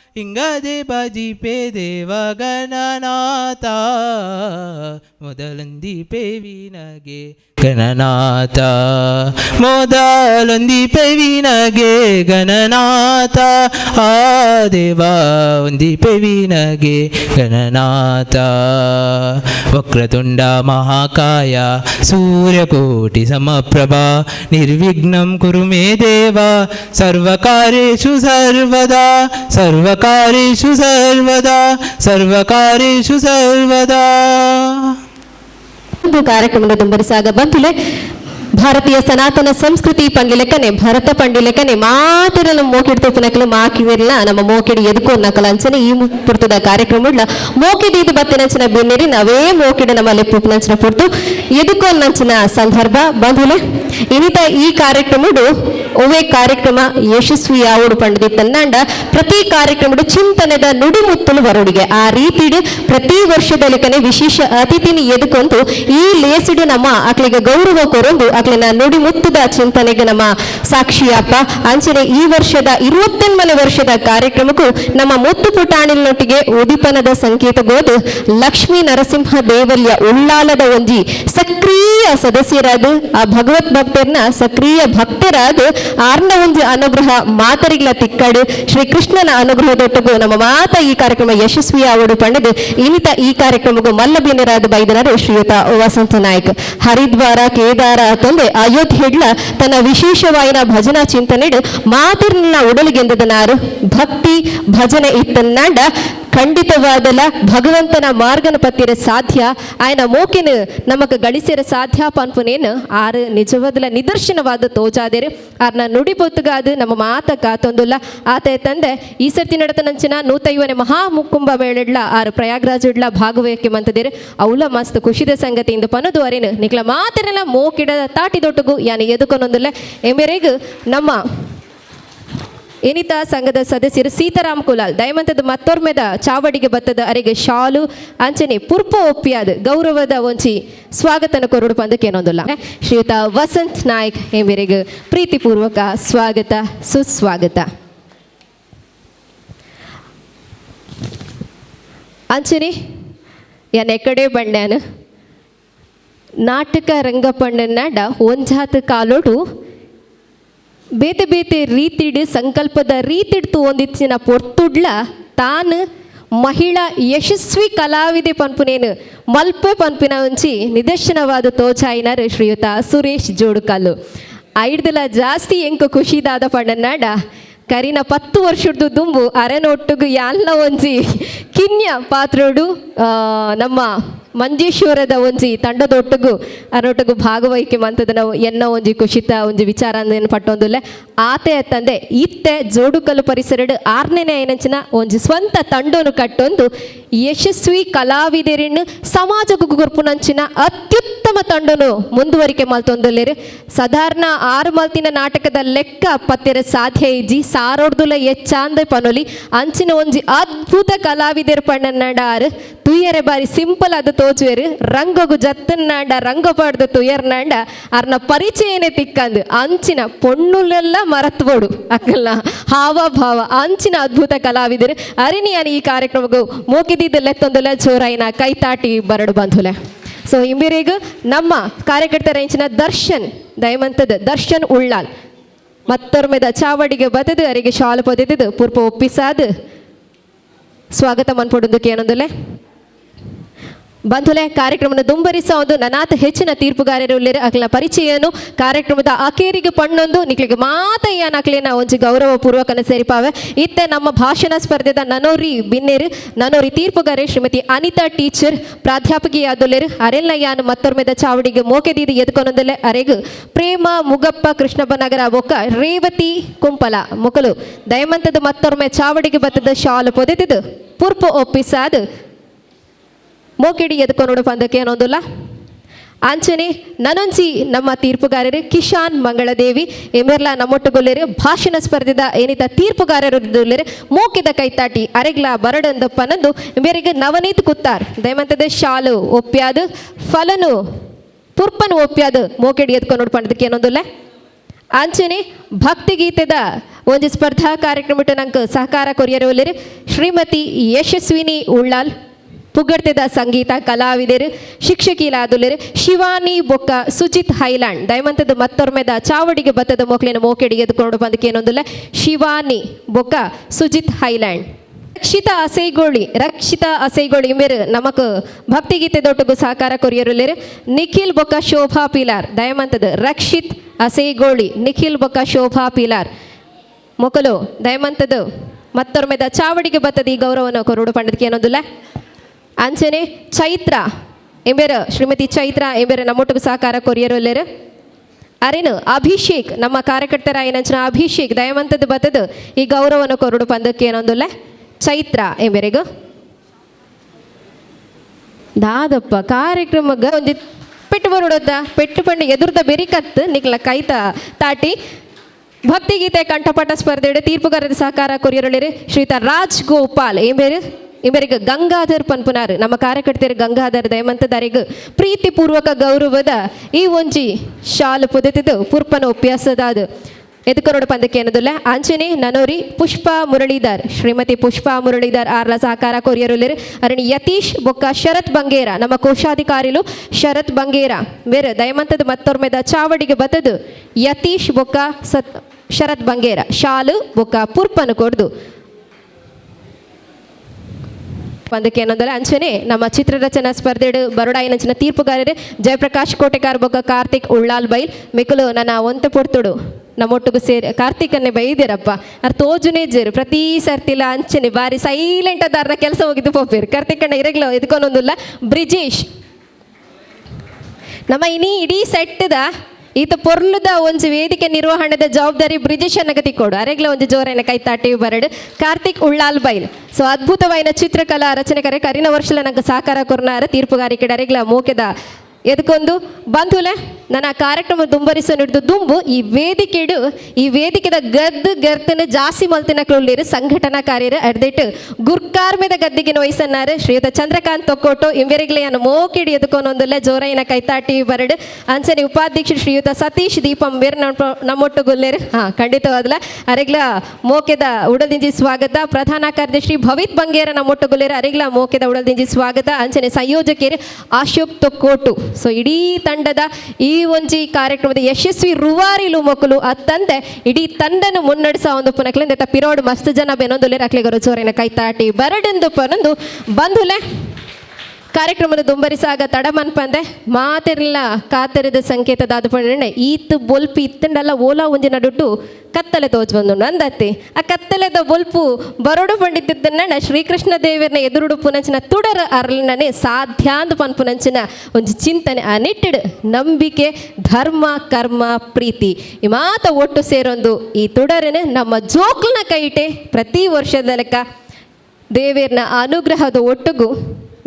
ಇಂಗದೆ ಪೇ ದೇವ ಗಣನಾಥ ಮೊದಲೊಂದಿಪೆ ವಿನಗೆ ಗಣನಾಥ ಮೊದಲೊಂದಿಪೆ ವಿನಗೆ ಗಣನಾಥ, ಆ ದೇವ ಒಂದಿಪೆ ವಿನಗೆ ಗಣನಾಥ. ವಕ್ರತುಂಡ ಮಹಾಕಾಯ, ಸೂರ್ಯಕೋಟಿ ಸಮಪ್ರಭಾ, ನಿರ್ವಿಘ್ನಂ ಕುರು ಮೇ ದೇವ ಸರ್ವಕಾರೇಷು ಸರ್ವದಾ ಸರ್ವಕಾರೇಷು ಸರ್ವದಾ ಸರ್ವಕಾರೇಷು ಸರ್ವದಾ. ಒಂದು ಕಾರ್ಯಕ್ರಮದ ದುಂಬರಿಸಾಗ ಬಂತುಲೆ ಭಾರತೀಯ ಸನಾತನ ಸಂಸ್ಕೃತಿ ಪಂಡಿಲೆಕ್ಕನೆ ಭರತ ಪಂಡಿಲೆಕ್ಕನೆ ಮಾತಿರಲ್ಲ ಮೋಕಿಡ್ ತುಪ್ಪನಕಲು ಮಾಕಿವಿರ್ಲ ನಮ್ಮ ಮೋಕಿಡಿ ಎದುಕೋ ನಕಲ ಅಂಚನೆ, ಈ ಪುರ್ತದ ಕಾರ್ಯಕ್ರಮ ಉಡ್ಲ ಮೋಕಿಡಿ ಇದು ಬತ್ತಿನಂಚಿನ ಬೆನ್ನಿರಿ, ನಾವೇ ಮೋಕಿಡ ನಮ್ಮ ಲೆಪ್ಪುಪ್ನಂಚಿನ ಪುರ್ತು ಎದುಕೋ ನಂಚಿನ ಸಂದರ್ಭ, ಬಂಧುಲೆ, ಇನಿತ ಈ ಕಾರ್ಯಕ್ರಮಡು ಒವೇ ಕಾರ್ಯಕ್ರಮ ಯಶಸ್ವಿ ಯಾವಡು ಪಂಡಿತನ್ನಂಡ ಪ್ರತಿ ಕಾರ್ಯಕ್ರಮಡು ಚಿಂತನೆದ ನುಡಿಮುತ್ತಲು ಬರೋಡಿಗೆ ಆ ರೀತಿ ಪ್ರತಿ ವರ್ಷದಲ್ಲಿಕನೆ ವಿಶೇಷ ಅತಿಥಿನಿ ಎದುಕೊಂದು ಈ ಲೇಸಿಡು ನಮ್ಮ ಆಕಳಿಗೆ ಗೌರವ ಕೊರೊಂದು ಅಕ್ಲಿನ ನುಡಿಮುತ್ತದ ಚಿಂತನೆಗೆ ನಮ್ಮ ಸಾಕ್ಷಿಯಪ್ಪ. ಅಂಚನೆ ಈ ವರ್ಷದ ಇರುವತ್ತೆನ್ಮನೆ ವರ್ಷದ ಕಾರ್ಯಕ್ರಮಕ್ಕೂ ನಮ್ಮ ಮುತ್ತು ಪುಟಾಣಿನೊಟ್ಟಿಗೆ ಉದಿಪನದ ಸಂಕೇತಗೋದು ಲಕ್ಷ್ಮೀ ನರಸಿಂಹ ದೇವಲ್ಯ ಉಳ್ಳಾಲದ ಒಂಜಿ ಸಕ್ರಿಯ ಸದಸ್ಯರಾದ ಆ ಭಗವತ್ ಭಕ್ತರನ್ನ ಸಕ್ರಿಯ ಭಕ್ತರಾದ ಆರ್ನ ಒಂಜಿ ಅನುಗ್ರಹ ಮಾತರಿಗ್ಲ ತಿಕ್ಕಡು ಶ್ರೀ ಕೃಷ್ಣನ ಅನುಗ್ರಹದೊಟ್ಟಿಗೂ ನಮ್ಮ ಮಾತ ಈ ಕಾರ್ಯಕ್ರಮ ಯಶಸ್ವಿ ಆವಡು ಪಂಡದು. ಇನಿತ ಈ ಕಾರ್ಯಕ್ರಮಕ್ಕೂ ಮಲ್ಲಬಿನರಾದ ಬೈದನರು ಶ್ರೀಯುತ ವಸಂತ ನಾಯ್ಕ. ಹರಿದ್ವಾರ, ಕೇದಾರ ತಂದೆ ಅಯೋಧ್ಯೆಡ್ಲ ತನ್ನ ವಿಶೇಷವಾಯಿನ ಭಜನಾ ಚಿಂತನೆಡು ಮಾತಿರ್ನ ಉಡಲಿಗೆಂದದನಾರು ಭಕ್ತಿ ಭಜನೆ ಇತ್ತನ್ನಾಂಡ ಖಂಡಿತವಾದಲ ಭಗವಂತನ ಮಾರ್ಗನ ಪತ್ತಿರ ಸಾಧ್ಯ ఆయన ಮೋಕಿನ ನಮಕ್ ಗಳಿಸಿರ ಸಾಧ್ಯ ಪನ್ಪುನೇನು ಆರು ನಿಜವಾದಲ ನಿದರ್ಶನವಾದ ತೋಜಾದೇರು ಆರ್ನ ನುಡಿ ಬೊತ್ತುಗಾದು ನಮ್ಮ ಮಾತ ಕಾತೊಂದುಲ್ಲ ಆತ ತಂದೆ ಈ ಸರ್ತಿ ನಡತನಂಚಿನ ನೂತೈವನೆ ಮಹಾ ಮುಕ್ಕುಂಭ ಮೇಳಡ್ಲ ಆರು ಪ್ರಯಾಗ್ರಾಜುಡ್ಲ ಭಾಗವಹಿಕೆ ಮಂತದೇರು ಅವಳ ಮಸ್ತ್ ಖುಷಿದ ಸಂಗತಿಯಿಂದ ಪನದು ಅರೇನು ನಿಕ್ಲ ಮಾತರೆಲ್ಲ ಮೋಕಿಡ ತಾಟಿ ದೊಟ್ಟಗು ಯಾನ ಎದುಕೊನೊಂದುಲ್ಲ ಎಮೆರೆಗು ನಮ್ಮ ಏನಿತ ಸಂಘದ ಸದಸ್ಯರು ಸೀತಾರಾಮ್ ಕುಲಾಲ್, ದಯಮಂತದ ಮತ್ತೊರ್ಮೆದ ಚಾವಡಿಗೆ ಬತ್ತದ ಅರೆಗೆ ಶಾಲು, ಅಂಚನೆ ಪುರ್ಪ ಒಪ್ಪಿಯಾದ ಗೌರವದ ಒಂಚಿ ಸ್ವಾಗತನ ಕೊರಡು ಪಂದಕ್ಕೆ ಏನೊಂದಿಲ್ಲ ಶ್ರೀಯುತ ವಸಂತ್ ನಾಯ್ಕ್ ಎಂಬೆರೆಗೆ ಪ್ರೀತಿಪೂರ್ವಕ ಸ್ವಾಗತ, ಸುಸ್ವಾಗತ. ಅಂಚನೆ ಯಾನ್ ಎಕ್ಕಡೆ ಬಂಡ್ಯಾನ, ನಾಟಕ ರಂಗಪಣ್ಣನ ಒಂಜಾತ ಕಾಲೋಡು ಬೇತೆ ಬೇತೆ ರೀತಿಡ್ ಸಂಕಲ್ಪದ ರೀತಿಡ್ ತೋಂದಿತ್ತಿನ ಪೊರ್ತುಡ್ಲ ತಾನು ಮಹಿಳಾ ಯಶಸ್ವಿ ಕಲಾವಿದೆ ಪನ್ಪುನೇನು ಮಲ್ಪೆ ಪನ್ಪಿನ ಒಂಚಿ ನಿದರ್ಶನವಾದ ತೋಚಾಯಿನರ್ ಶ್ರೀಯುತ ಸುರೇಶ್ ಜೋಡುಕಲ್ಲು. ಐಡ್ದಲ ಜಾಸ್ತಿ ಎಂಕ ಖುಷಿದಾದ ಪಂಡನಾಡ ಕರಿನ ಪತ್ತು ವರ್ಷದ್ದು ದುಂಬು ಅರೆನೊಟ್ಟಿಗೂ ಎಲ್ಲ ಒಂಜಿ ಕಿನ್ಯ ಪಾತ್ರೋಡು ಆ, ನಮ್ಮ ಮಂಜೇಶ್ವರದ ಒಂಜಿ ತಂಡದೊಟ್ಟಿಗೂ, ಅರೊಟ್ಟಿಗೂ ಭಾಗವಹಿಕೆ ಮಂತದ ನಾವು ಎನ್ನ ಒಂಜಿ ಕುಶಿತ, ಒಂಜಿ ವಿಚಾರ ಅಂದೇನು ಪಟ್ಟೊಂದುಲ್ಲೆ ಆತೆ ತಂದೆ, ಇತ್ತೆ ಜೋಡುಕಲು ಪರಿಸರಡು ಆರ್ನೇನೆ ಏನಂಚಿನ ಒಂಜಿ ಸ್ವಂತ ತಂಡೋನು ಕಟ್ಟೊಂದು ಯಶಸ್ವಿ ಕಲಾವಿದರಿನ್ನು ಸಮಾಜಕ್ಕೂ ಗುರುಪುನಂಚಿನ ಅತ್ಯುತ್ತಮ ತಂಡನು ಮುಂದುವರಿಕೆ ಮಲ್ತೊಂದುಲ್ಲೇರು ಸಾಧಾರಣ ಆರು ಮಲ್ತಿನ ನಾಟಕದ ಲೆಕ್ಕ ಪತ್ತೆರ ಸಾಧ್ಯ ಇಜ್ಜಿ, ಸಾರೋಡ್ದುಲ ಎಚ್ಚಾಂದ ಪನೊಲಿ, ಅಂಚಿನ ಒಂಜಿ ಅದ್ಭುತ ಕಲಾವಿದರು ಪಣ್ಣನಾಡ ತುಯ್ಯರೆ ಬಾರಿ ಸಿಂಪಲ್ ಆದ ತೋಚುವೆರು. ರಂಗಗು ಜತ್ತನ್ನಾಂಡ ರಂಗ ಪಾಡ್ದ ತುಯ್ಯರ್ನಾಂಡ ಅರ್ನ ಪರಿಚಯನೇ ತಿಕ್ಕಂದು ಅಂಚಿನ ಪೊಣ್ಣುಲೆಲ್ಲ ಮರತ್ಬೋಡು ಅಕ್ಕಲ್ಲ, ಹಾವಭಾವ, ಅಂಚಿನ ಅದ್ಭುತ ಕಲಾವಿದರು. ಅರಿನಿ ಈ ಕಾರ್ಯಕ್ರಮಗೂ ಮೋಕಿದಿದ್ದ ಲೆತ್ತೊಂದುಲ ಜೋರಾಯಿನ ಕೈತಾಟಿ ಬರಡು ಬಂಧುಲೆ. ಸೊ ಇಂಬಿರಿಗೂ ನಮ್ಮ ಕಾರ್ಯಕರ್ತರ ಇಂಚಿನ ದರ್ಶನ್, ದಯಮಂತದ ದರ್ಶನ್ ಉಳ್ಳಾಲ್ ಮತ್ತೊರ್ಮೆದ ಚಾವಡಿಗೆ ಬದದು, ಅರಿಗೆ ಶಾಲು ಪೊದೆದು ಪೂರ್ಪ ಒಪ್ಪಿಸಾದು. ಸ್ವಾಗತ ಮನ್ಪೊಡುದಕ್ಕೆ ಏನೊಂದುಲೆ ಬಂಧುಲೆ, ಕಾರ್ಯಕ್ರಮವನ್ನು ದುಂಬರಿಸ ಒಂದು ನನಾತ ಹೆಚ್ಚಿನ ತೀರ್ಪುಗಾರರು ಅಕ್ಲ ಪರಿಚಯನು, ಕಾರ್ಯಕ್ರಮದ ಅಕೇರಿಗೆ ಪಣ್ಣೊಂದು, ನಿಕ್ಲಿಗೆ ಮಾತ ಏನ್ ಅಕ್ಲೇನ ಒಂಜಿ ಗೌರವ ಪೂರ್ವಕನ ಸೇರಿಪಾವೆ. ಇತ್ತೆ ನಮ್ಮ ಭಾಷಣ ಸ್ಪರ್ಧೆದ ನನೋರಿ ಬಿನ್ನೇರು, ನನೋರಿ ತೀರ್ಪುಗಾರೆ ಶ್ರೀಮತಿ ಅನಿತಾ ಟೀಚರ್ ಪ್ರಾಧ್ಯಾಪಕಿ ಆದೊಲ್ಲೇರು, ಅರೆಲ್ಲ ಯಾನ್ ಮತ್ತೊರ್ಮೆದ ಚಾವಡಿಗೆ ಮೋಕೆದೀದಿ ಎದ್ಕೊನೊಂದಲೆ ಅರೆಗು. ಪ್ರೇಮ, ಮುಗಪ್ಪ ಕೃಷ್ಣಪ್ಪ ನಗರ ಬೊಕ್ಕ, ರೇವತಿ, ಕುಂಪಲ, ಮುಕಲು. ದಯಮಂತದ ಮತ್ತೊರ್ಮೆ ಚಾವಡಿಗೆ ಬತ್ತದ ಶಾಲು ಪೊದೆತಿದು. ಪುರ್ಪು ಒಪ್ಪಿಸಾದು. ಮೋಕೆಡಿ ನೋಡು ಪಂದಕ್ಕೆ ಅನ್ನೋದಿಲ್ಲ? ಅಂಚನೆ ನನೊಂಜಿ ನಮ್ಮ ತೀರ್ಪುಗಾರರು ಕಿಶಾನ್ ಮಂಗಳದೇವಿ, ಎಮೆರ್ಲ ನಮ್ಮೊಟ್ಟುಗೊಲ್ಲೆರು, ಭಾಷಣ ಸ್ಪರ್ಧೆದ ಏನಿತ ತೀರ್ಪುಗಾರರು ಮೋಕಿದ ಕೈತಾಟಿ ಅರೆಗ್ಲ ಬರಡಂದಪ್ಪನಂದು ಮೇರೆಗೆ ನವನೀತ್ ಕುತ್ತಾರ್ ದಯಮಂತದ ಶಾಲು ಒಪ್ಪ್ಯಾದು ಫಲನು, ಪುರ್ಪನು ಒಪ್ಪ್ಯಾದು ಮೋಕೆಡಿ ಎದ್ಕೊಂಡು ಪಂಡದಕ್ಕೆ ಏನೊಂದಿಲ್ಲ ಅಂಚನೆ ಭಕ್ತಿಗೀತೆದ ಒಂದು ಸ್ಪರ್ಧಾ ಕಾರ್ಯಕ್ರಮ ನಂಗೆ ಸಹಕಾರ ಕೊರಿಯರು ಶ್ರೀಮತಿ ಯಶಸ್ವಿನಿ ಉಳ್ಳಾಲ್ ಪುಗಡ್ತೆದ ಸಂಗೀತ ಕಲಾವಿದರು, ಶಿಕ್ಷಕಿಲಾದುಲರು, ಶಿವಾನಿ ಬೊಕ್ಕ ಸುಜಿತ್ ಹೈಲ್ಯಾಂಡ್. ದಯಮಂತದ ಮತ್ತೊರ್ಮೆದ ಚಾವಡಿಗೆ ಬತ್ತದ ಮೋಕ್ಲಿನ ಮೋಕೆಡಿ ಎದ್ಕೊಂಡು ಬಂದಕ್ಕೆ ಏನೊಂದಿಲ್ಲ ಶಿವಾನಿ ಬೊಕ್ಕ ಸುಜಿತ್ ಹೈಲ್ಯಾಂಡ್. ರಕ್ಷಿತ ಅಸೈಗೋಳಿ ರಕ್ಷಿತ ಅಸೈಗೋಳಿ ಮೇರೆ ನಮಕ್ ಭಕ್ತಿಗೀತೆ ದೊಟ್ಟಗು ಸಹಕಾರ ಕೊರಿಯರುಲೇರು ನಿಖಿಲ್ ಬೊಕ್ಕ ಶೋಭಾ ಪಿಲಾರ್. ದಯಮಂತದ ರಕ್ಷಿತ್ ಅಸೈಗೋಳಿ, ನಿಖಿಲ್ ಬೊಕ್ಕ ಶೋಭಾ ಪಿಲಾರ್. ಮೊಕಲು ದಯಮಂತದ ಮತ್ತೊರ್ಮೆದ ಚಾವಡಿಗೆ ಬತ್ತದ ಈ ಗೌರವನ ಕೊರೋಡು ಪಂಡದಕ್ಕೆ ಏನೊಂದಿಲ್ಲ ಅಂಚನೆ ಚೈತ್ರ ಎಂಬೇರ, ಶ್ರೀಮತಿ ಚೈತ್ರ ಎಂಬೇರ ನಮ್ಮೊಟ್ಟಿಗೆ ಸಹಕಾರ ಕೊರಿಯರುಲ್ಲೇರು ಅರೇನು, ಅಭಿಷೇಕ್, ನಮ್ಮ ಕಾರ್ಯಕರ್ತರ ಏನಂಚಿನ ಅಭಿಷೇಕ್ ದಯವಂತದ ಬತ್ತದ, ಈ ಗೌರವನ ಕೊರಡು ಪಂದಕ್ಕೆ ಏನೊಂದುಲ್ಲ? ಚೈತ್ರ ಎಂಬೆರೆಗು. ದಾದಪ್ಪ, ಕಾರ್ಯಕ್ರಮಗ ಒಂದು ಪೆಟ್ಟು ಬರೋಡದ ಪೆಟ್ಟು ಪಂಡು ಎದುರ್ದ ಬೆರಿಕತ್ತು ನಿಕ್ಲ ಕೈತ ತಾಟಿ, ಭಕ್ತಿಗೀತೆ, ಕಂಠಪಾಠ ಸ್ಪರ್ಧೆಡೆ ತೀರ್ಪುಗಾರರ ಸಹಕಾರ ಕೊರಿಯರೊಳಿರಿ ಶ್ರೀತ ರಾಜ್ ಗೋಪಾಲ್ ಏನ್ ಇವರಿಗೆ ಗಂಗಾಧರ್ ಪನ್ಪುನಾರ್, ನಮ್ಮ ಕಾರ್ಯಕರ್ತರು ಗಂಗಾಧರ್ ಪ್ರೀತಿ ಪ್ರೀತಿಪೂರ್ವಕ ಗೌರವದ ಈ ಒಂಜಿ ಶಾಲು ಪುದತಿದ್ದು ಪುರ್ಪನ ಒಪ್ಯಾಸದಾದ ಎದುಕರೋಡ ಪಂದಕ್ಕೆ ಏನದಿಲ್ಲ ಅಂಚನೆ ನನೋರಿ ಪುಷ್ಪಾ ಮುರಳೀಧರ್, ಶ್ರೀಮತಿ ಪುಷ್ಪಾ ಮುರಳೀಧರ್ ಆರ್ಲ ಸಹಕಾರ ಕೊರಿಯರುಲಿರ್ ಅರಣಿ ಯತೀಶ್, ಬೊಕ್ಕ ಶರತ್ ಬಂಗೇರ, ನಮ್ಮ ಕೋಶಾಧಿಕಾರಿಲು ಶರತ್ ಬಂಗೇರ, ಬೇರೆ ದಯಮಂತದ ಮತ್ತೊರ್ಮೆದ ಚಾವಡಿಗೆ ಬತ್ತದು, ಯತೀಶ್ ಬೊಕ್ಕ ಸತ್, ಶರತ್ ಬಂಗೇರ, ಶಾಲು ಬೊಕ್ಕ ಪುರ್ಪನು ಕೊಡ್ದು. ಪಂದಕ್ಕೆ ಏನೊಂದಲ್ಲ ಅಂಚನೆ ನಮ್ಮ ಚಿತ್ರರಚನಾ ಸ್ಪರ್ಧೆಡು ಬರೋಡಾಯಿನಂಚಿನ ತೀರ್ಪುಗಾರರೇ ಜಯಪ್ರಕಾಶ್ ಕೋಟೆಕಾರ್ ಬೊಕ್ಕ ಕಾರ್ತಿಕ್ ಉಳ್ಳಾಲ್ ಬೈಲ್. ಮಿಕುಲು, ನನ್ನ ಒಂತೆ ಪೊರ್ತುಡು ನಮ್ಮೊಟ್ಟಿಗೂ ಸೇರಿ, ಕಾರ್ತಿಕನ್ನೇ ಬೈದಿರಪ್ಪ. ಅರ್ ತೋಜುನೇ ಜೇರು ಪ್ರತಿ ಸರ್ತಿಲ ಅಂಚನೆ ಬಾರಿ ಸೈಲೆಂಟ್ ಅದಾರ್ನ ಕೆಲಸ ಹೋಗಿದ್ದು ಪೋಪೇರು. ಕಾರ್ತಿಕಣ್ಣ ಇರಗ್ಲ ಇದಕ್ಕೊಂದೊಂದಿಲ್ಲ ಬ್ರಿಜೇಶ್. ನಮ್ಮ ಇನಿ ಇಡೀ ಸೆಟ್ದ ಈತ ಪೊರ್ಲುದ ಒಂಜಿ ವೇದಿಕೆ ನಿರ್ವಹಣೆದ ಜವಾಬ್ದಾರಿ ಬ್ರಿಜೇಶ್ ಅನಗತಿ ಕೊಡು. ಅರೆಗ್ಲ ಒಂದು ಜೋರೈನ ಕೈ ತಾಟಿ ಬರಡು. ಕಾರ್ತಿಕ್ ಉಳ್ಳಾಲ್ ಬೈಲ್. ಸೊ ಅದ್ಭುತವಾದ ಚಿತ್ರಕಲಾ ರಚನೆಕರೆ ಕರಿನ ವರ್ಷಲ ನಂಗೆ ಸಾಕಾರ ಕೊರ್ನಾರ. ತೀರ್ಪುಗಾರಿಕೆ ಅರೆಗ್ಲ ಮೋಕೆದ ಎದಕ್ಕೊಂದು? ಬಂಧುಲೆ ನನ್ನ ಕಾರ್ಯಕ್ರಮ ದುಂಬರಿಸೋ ಹಿಡಿದು ದುಂಬು, ಈ ವೇದಿಕೆಡು, ಈ ವೇದಿಕೆದ ಗದ್ದ ಗರ್ತನ ಜಾಸ್ತಿ ಮಲ್ತಿನ ಕ್ಲೊಲ್ಲಿರು ಸಂಘಟನಾ ಕಾರ್ಯರು ಅಡ್ದಿಟ್ಟು ಗುರ್ಕಾರ್ಮೆದ ಗದ್ದಿಗಿನ ವಯಸ್ಸನ್ನಾರು ಶ್ರೀಯುತ ಚಂದ್ರಕಾಂತ್ ತೊಕ್ಕೋಟು ಇಂವೆರಿಗ್ಲೆಯನ್ನು ಮೋಕಿಡಿ ಎದುಕೊಂದೊಂದುಲ್ಲ ಜೋರೈನ ಕೈತಾಟಿ ಬರಡು ಅಂಚನೆ ಉಪಾಧ್ಯಕ್ಷ ಶ್ರೀಯುತ ಸತೀಶ್ ದೀಪಂ ಬೇರೆ ನಮ್ಮೊಟ್ಟು ಗುಲ್ಲೇರು. ಹಾಂ ಖಂಡಿತವಾದಲ್ಲ ಅರೆಗ್ಲ ಮೋಕೆದ ಉಡದಿಂಜಿ ಸ್ವಾಗತ. ಪ್ರಧಾನ ಕಾರ್ಯದರ್ಶಿ ಭವಿತ್ ಬಂಗೇರ ನಮ್ಮೊಟ್ಟು ಗುಲ್ಲೇರು. ಅರೆಗ್ಲ ಮೋಕೆದ ಉಡದಿಂಜಿ ಸ್ವಾಗತ. ಅಂಚನೆ ಸಂಯೋಜಕಿಯರು ಅಶೋಕ್ ತೊಕ್ಕೋಟು ಸೊ ಇಡೀ ತಂಡದ ಈ ಒಂಜಿ ಕಾರ್ಯಕ್ರಮದ ಯಶಸ್ವಿ ರುವಾರಿಲು ಮಕ್ಕಳು ತಂದೆ, ಇಡೀ ತಂಡನ ಮುನ್ನಡೆಸ ಒಂದು ಪುನಕ್ಲಿಂದ ಪಿರೋಡು ಮಸ್ತ್ ಜನ ಬೆನೊಂದುಲೆ ಗರು ಚೋರಿನ ಕೈತಾಟಿ ಬರಡೆಂದು ಪನೊಂದು ಬಂಧುಲೆ ಕಾರ್ಯಕ್ರಮದ ದುಂಬರಿಸಾಗ ತಡಮನ್ಪಂದೆ ಮಾತಿರ್ಲ ಕಾತರಿದ ಸಂಕೇತ ಅದು ಪಣ್ಣೆ ಈತ್ ಬೊಲ್ಪು ಇತ್ತಂಡಲ್ಲ ಓಲಾ ಉಂಜಿ ನಡುಟ್ಟು ಕತ್ತಲೆ ತೋಚ್ ಬಂದು ಅಂದತ್ತಿ ಆ ಕತ್ತಲೆದ ಬೊಲ್ಪು ಬರೋಡು ಪಂಡಿದ್ದನ್ನ ಶ್ರೀಕೃಷ್ಣ ದೇವರನ್ನ ಎದುರುಡು ಪುನಂಚಿನ ತುಡರ ಅರಳನೆ ಸಾಧ್ಯ ಅಂದು ಪನ್ಪುನಂಚಿನ ಒಂಜಿ ಚಿಂತನೆ ಆ ನಿಟ್ಟಿಡು ನಂಬಿಕೆ, ಧರ್ಮ, ಕರ್ಮ, ಪ್ರೀತಿ, ಈ ಮಾತ ಒಟ್ಟು ಸೇರೊಂದು ಈ ತುಡರನ ನಮ್ಮ ಜೋಕ್ಲನ ಕೈಟೆ ಪ್ರತಿ ವರ್ಷದ ಲೆಕ್ಕ. ದೇವೇರ್ನ ಅನುಗ್ರಹದ ಒಟ್ಟಿಗೂ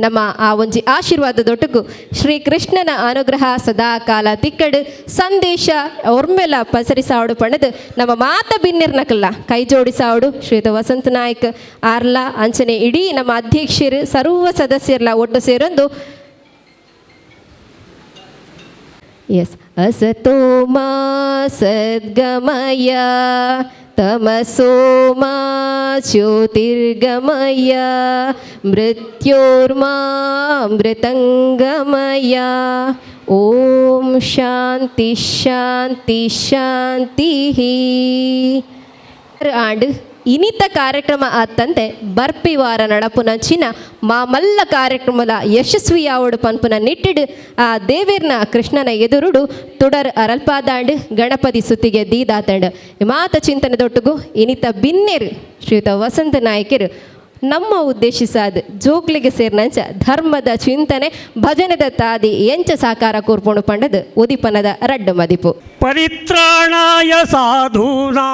ನಮ್ಮ ಆ ಒಂಜಿ ಆಶೀರ್ವಾದದೊಟ್ಟಿಗೂ ಶ್ರೀಕೃಷ್ಣನ ಅನುಗ್ರಹ ಸದಾ ಕಾಲ ತಿಕ್ಕಡು, ಸಂದೇಶ ಒರ್ಮೆಲ್ಲ ಪಸರಿಸಾವಡು ಪಣದು ನಮ್ಮ ಮಾತ ಬಿನ್ನಿರ್ನಕಲ್ಲ ಕೈ ಜೋಡಿಸಾವಡು ಶ್ರೀಯುತ ವಸಂತ ನಾಯಕ್, ಆರ್ಲ, ಅಂಚನೆ ಇಡೀ ನಮ್ಮ ಅಧ್ಯಕ್ಷರು, ಸರ್ವ ಸದಸ್ಯರ್ಲ ಒಟ್ಟು ಸೇರೊಂದು. ಎಸ್ ಮಾ ಸದ್ಗಮಯ. तमसोमा ज्योतिर्गमय मृत्योर्मामृतङ्गमय ॐ शान्ति शान्ति शान्तिः ஆண்டு ಇನಿತ ಕಾರ್ಯಕ್ರಮ ಆತಂತೆ ಬರ್ಪಿ ವಾರ ನಡಪುನಂಚಿನ ಮಾಮಲ್ಲ ಕಾರ್ಯಕ್ರಮದ ಯಶಸ್ವಿಯಾವಡು ಪನ್ಪುನ ನಿಟ್ಟಿಡು ಆ ದೇವೇರ್ನ ಕೃಷ್ಣನ ಎದುರುಡು ತುಡರ್ ಅರಲ್ಪಾದಾಂಡ್ ಗಣಪತಿ ಸುತ್ತಿಗೆ ದೀದಾತಂಡ್. ಮಾತ ಚಿಂತನೆದೊಟ್ಟಿಗೂ ಇನಿತ ಬಿನ್ನೆರು ಶ್ರೀಯುತ ವಸಂತ ನಾಯಕರು. ನಮ್ಮ ಉದ್ದೇಶಿಸಾದ ಜೋಕ್ಲಿಗೆ ಸೇರ್ನಂಚ ಧರ್ಮದ ಚಿಂತನೆ, ಭಜನೆದ ತಾದಿ ಎಂಚ ಸಾಕಾರ ಕೂರ್ಪುಣು ಪಂಡದ ಉದಿಪನದ ರಡ್ಡು ಮದಿಪು. ಪರಿತ್ರಾಣಾಯ ಸಾಧುನಾ,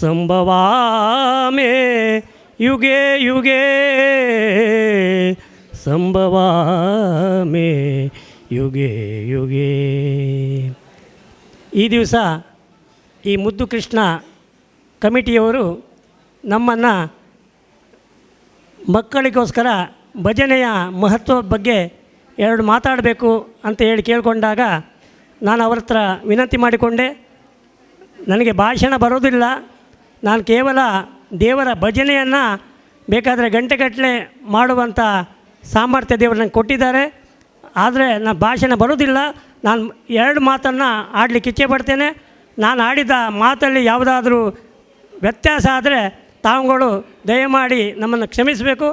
ಸಂಭವಾಮೆ ಯುಗೆ ಯುಗೆ, ಸಂಭವಾಮೆ ಯುಗೆ ಯುಗೆ. ಈ ದಿವಸ ಈ ಮುದ್ದು ಕೃಷ್ಣ ಕಮಿಟಿಯವರು ನಮ್ಮನ್ನು ಮಕ್ಕಳಿಗೋಸ್ಕರ ಭಜನೆಯ ಮಹತ್ವದ ಬಗ್ಗೆ ಎರಡು ಮಾತಾಡಬೇಕು ಅಂತ ಹೇಳಿ ಕೇಳಿಕೊಂಡಾಗ ನಾನು ಅವ್ರ ಹತ್ರ ವಿನಂತಿ ಮಾಡಿಕೊಂಡೆ. ನನಗೆ ಭಾಷಣ ಬರೋದಿಲ್ಲ. ನಾನು ಕೇವಲ ದೇವರ ಭಜನೆಯನ್ನು ಬೇಕಾದರೆ ಗಂಟೆಗಟ್ಟಲೆ ಮಾಡುವಂಥ ಸಾಮರ್ಥ್ಯ ದೇವರು ನನಗೆ ಕೊಟ್ಟಿದ್ದಾರೆ. ಆದರೆ ನಾನು ಭಾಷಣ ಬರೋದಿಲ್ಲ. ನಾನು ಎರಡು ಮಾತನ್ನು ಆಡಲಿಕ್ಕೆ ಇಚ್ಛೆ ಪಡ್ತೇನೆ. ನಾನು ಆಡಿದ ಮಾತಲ್ಲಿ ಯಾವುದಾದ್ರೂ ವ್ಯತ್ಯಾಸ ಆದರೆ ತಾವುಗಳು ದಯಮಾಡಿ ನಮ್ಮನ್ನು ಕ್ಷಮಿಸಬೇಕು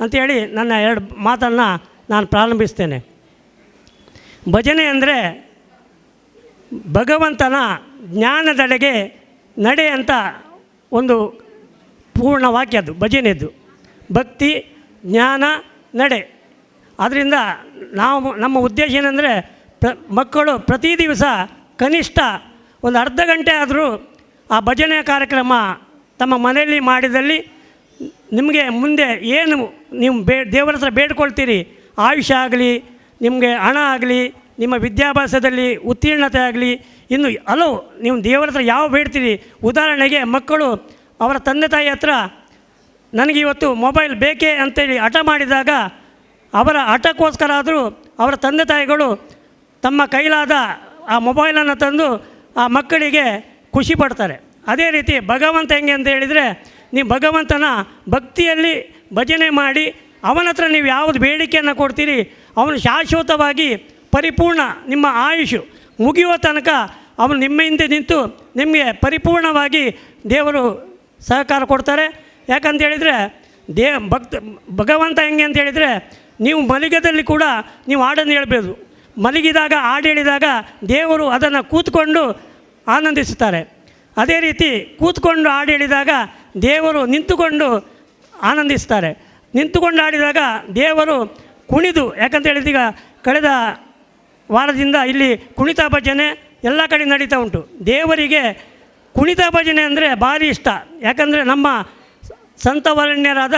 ಅಂತೇಳಿ ನನ್ನ ಎರಡು ಮಾತನ್ನು ನಾನು ಪ್ರಾರಂಭಿಸ್ತೇನೆ. ಭಜನೆ ಅಂದರೆ ಭಗವಂತನ ಜ್ಞಾನದೆಡೆಗೆ ನಡೆ ಅಂತ ಒಂದು ಪೂರ್ಣ ವಾಕ್ಯ ಅದು, ಭಜನೆಯದ್ದು. ಭಕ್ತಿ, ಜ್ಞಾನ, ನಡೆ. ಆದ್ದರಿಂದ ನಾವು ನಮ್ಮ ಉದ್ದೇಶ ಏನಂದರೆ ಪ್ರ ಮಕ್ಕಳು ಪ್ರತಿ ದಿವಸ ಕನಿಷ್ಠ ಒಂದು ಅರ್ಧ ಗಂಟೆ ಆದರೂ ಆ ಭಜನೆ ಕಾರ್ಯಕ್ರಮ ತಮ್ಮ ಮನೆಯಲ್ಲಿ ಮಾಡಿದಲ್ಲಿ ನಿಮಗೆ ಮುಂದೆ ಏನು ನೀವು ಬೇ ದೇವರ ಹತ್ರ ಬೇಡ್ಕೊಳ್ತೀರಿ? ಆಯುಷ್ಯ ಆಗಲಿ, ನಿಮಗೆ ಹಣ ಆಗಲಿ, ನಿಮ್ಮ ವಿದ್ಯಾಭ್ಯಾಸದಲ್ಲಿ ಉತ್ತೀರ್ಣತೆ ಆಗಲಿ, ಇನ್ನು ಹಲವು ನೀವು ದೇವರ ಹತ್ರ ಯಾವ ಬೇಡ್ತೀರಿ? ಉದಾಹರಣೆಗೆ ಮಕ್ಕಳು ಅವರ ತಂದೆ ತಾಯಿ ಹತ್ರ, ನನಗೆ ಇವತ್ತು ಮೊಬೈಲ್ ಬೇಕೇ ಅಂತೇಳಿ ಹಠ ಮಾಡಿದಾಗ, ಅವರ ಹಠಕ್ಕೋಸ್ಕರ ಆದರೂ ಅವರ ತಂದೆ ತಾಯಿಗಳು ತಮ್ಮ ಕೈಲಾದ ಆ ಮೊಬೈಲನ್ನು ತಂದು ಆ ಮಕ್ಕಳಿಗೆ ಖುಷಿ ಪಡ್ತಾರೆ. ಅದೇ ರೀತಿ ಭಗವಂತ ಹೆಂಗೆ ಅಂತ ಹೇಳಿದರೆ, ನೀವು ಭಗವಂತನ ಭಕ್ತಿಯಲ್ಲಿ ಭಜನೆ ಮಾಡಿ, ಅವನ ಹತ್ರ ನೀವು ಯಾವುದು ಬೇಡಿಕೆಯನ್ನು ಕೊಡ್ತೀರಿ, ಅವನು ಶಾಶ್ವತವಾಗಿ ಪರಿಪೂರ್ಣ ನಿಮ್ಮ ಆಯುಷು ಮುಗಿಯುವ ತನಕ ಅವನು ನಿಮ್ಮ ಹಿಂದೆ ನಿಂತು ನಿಮಗೆ ಪರಿಪೂರ್ಣವಾಗಿ ದೇವರು ಸಹಕಾರ ಕೊಡ್ತಾರೆ. ಯಾಕಂತ ಹೇಳಿದರೆ, ದೇ ಭಕ್ತ ಭಗವಂತ ಹೆಂಗೆ ಅಂತ ಹೇಳಿದರೆ, ನೀವು ಮಲಿಗದಲ್ಲಿ ಕೂಡ ನೀವು ಹಾಡನ್ನು ಹೇಳ್ಬೋದು. ಮಲಗಿದಾಗ, ಹಾಡು ಹೇಳಿದಾಗ ದೇವರು ಅದನ್ನು ಕೂತ್ಕೊಂಡು ಆನಂದಿಸುತ್ತಾರೆ. ಅದೇ ರೀತಿ ಕೂತ್ಕೊಂಡು ಹಾಡು ಹೇಳಿದಾಗ ದೇವರು ನಿಂತುಕೊಂಡು ಆನಂದಿಸ್ತಾರೆ. ನಿಂತುಕೊಂಡು ಆಡಿದಾಗ ದೇವರು ಕುಣಿದು, ಯಾಕಂತ ಹೇಳಿದೀಗ ಕಳೆದ ವಾರದಿಂದ ಇಲ್ಲಿ ಕುಣಿತ ಭಜನೆ ಎಲ್ಲ ಕಡೆ ನಡೀತಾ ಉಂಟು. ದೇವರಿಗೆ ಕುಣಿತ ಭಜನೆ ಅಂದರೆ ಭಾರಿ ಇಷ್ಟ. ಯಾಕಂದರೆ ನಮ್ಮ ಸಂತವರಣ್ಯರಾದ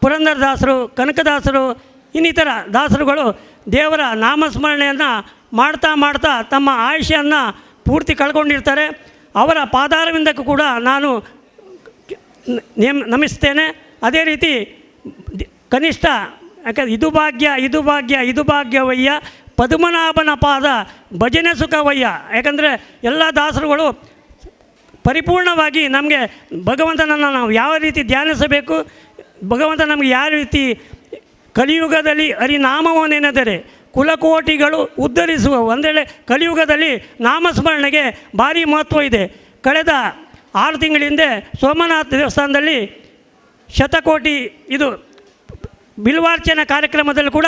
ಪುರಂದರದಾಸರು, ಕನಕದಾಸರು, ಇನ್ನಿತರ ದಾಸರುಗಳು ದೇವರ ನಾಮಸ್ಮರಣೆಯನ್ನು ಮಾಡ್ತಾ ಮಾಡ್ತಾ ತಮ್ಮ ಆಯುಷ್ಯನ್ನು ಪೂರ್ತಿ ಕಳ್ಕೊಂಡಿರ್ತಾರೆ. ಅವರ ಪಾದಾರವಿಂದಕ್ಕೂ ಕೂಡ ನಾನು ನೇಮ್ ನಮಿಸ್ತೇನೆ. ಅದೇ ರೀತಿ ಕನಿಷ್ಠ ಯಾಕಂದ್ರೆ ಇದು ಭಾಗ್ಯ ಇದು ಭಾಗ್ಯ, ಇದು ಭಾಗ್ಯವಯ್ಯ ಪದ್ಮನಾಭನ ಪಾದ, ಭಜನೆ ಸುಖವಯ್ಯ ಯಾಕಂದರೆ ಎಲ್ಲ ದಾಸರುಗಳು ಪರಿಪೂರ್ಣವಾಗಿ ನಮಗೆ ಭಗವಂತನನ್ನು ನಾವು ಯಾವ ರೀತಿ ಧ್ಯಾನಿಸಬೇಕು, ಭಗವಂತ ನಮಗೆ ಯಾವ ರೀತಿ ಕಲಿಯುಗದಲ್ಲಿ ಹರಿನಾಮವನ್ನೆನೆದರೆ ಕುಲಕೋಟಿಗಳು ಉದ್ಧರಿಸುವ ಒಂದೇಳೆ ಕಲಿಯುಗದಲ್ಲಿ ನಾಮಸ್ಮರಣೆಗೆ ಭಾರಿ ಮಹತ್ವ ಇದೆ. ಕಳೆದ ಆರು ತಿಂಗಳ ಹಿಂದೆ ಸೋಮನಾಥ ದೇವಸ್ಥಾನದಲ್ಲಿ ಶತಕೋಟಿ ಇದು ಬಿಲ್ವಾರ್ಚನ ಕಾರ್ಯಕ್ರಮದಲ್ಲಿ ಕೂಡ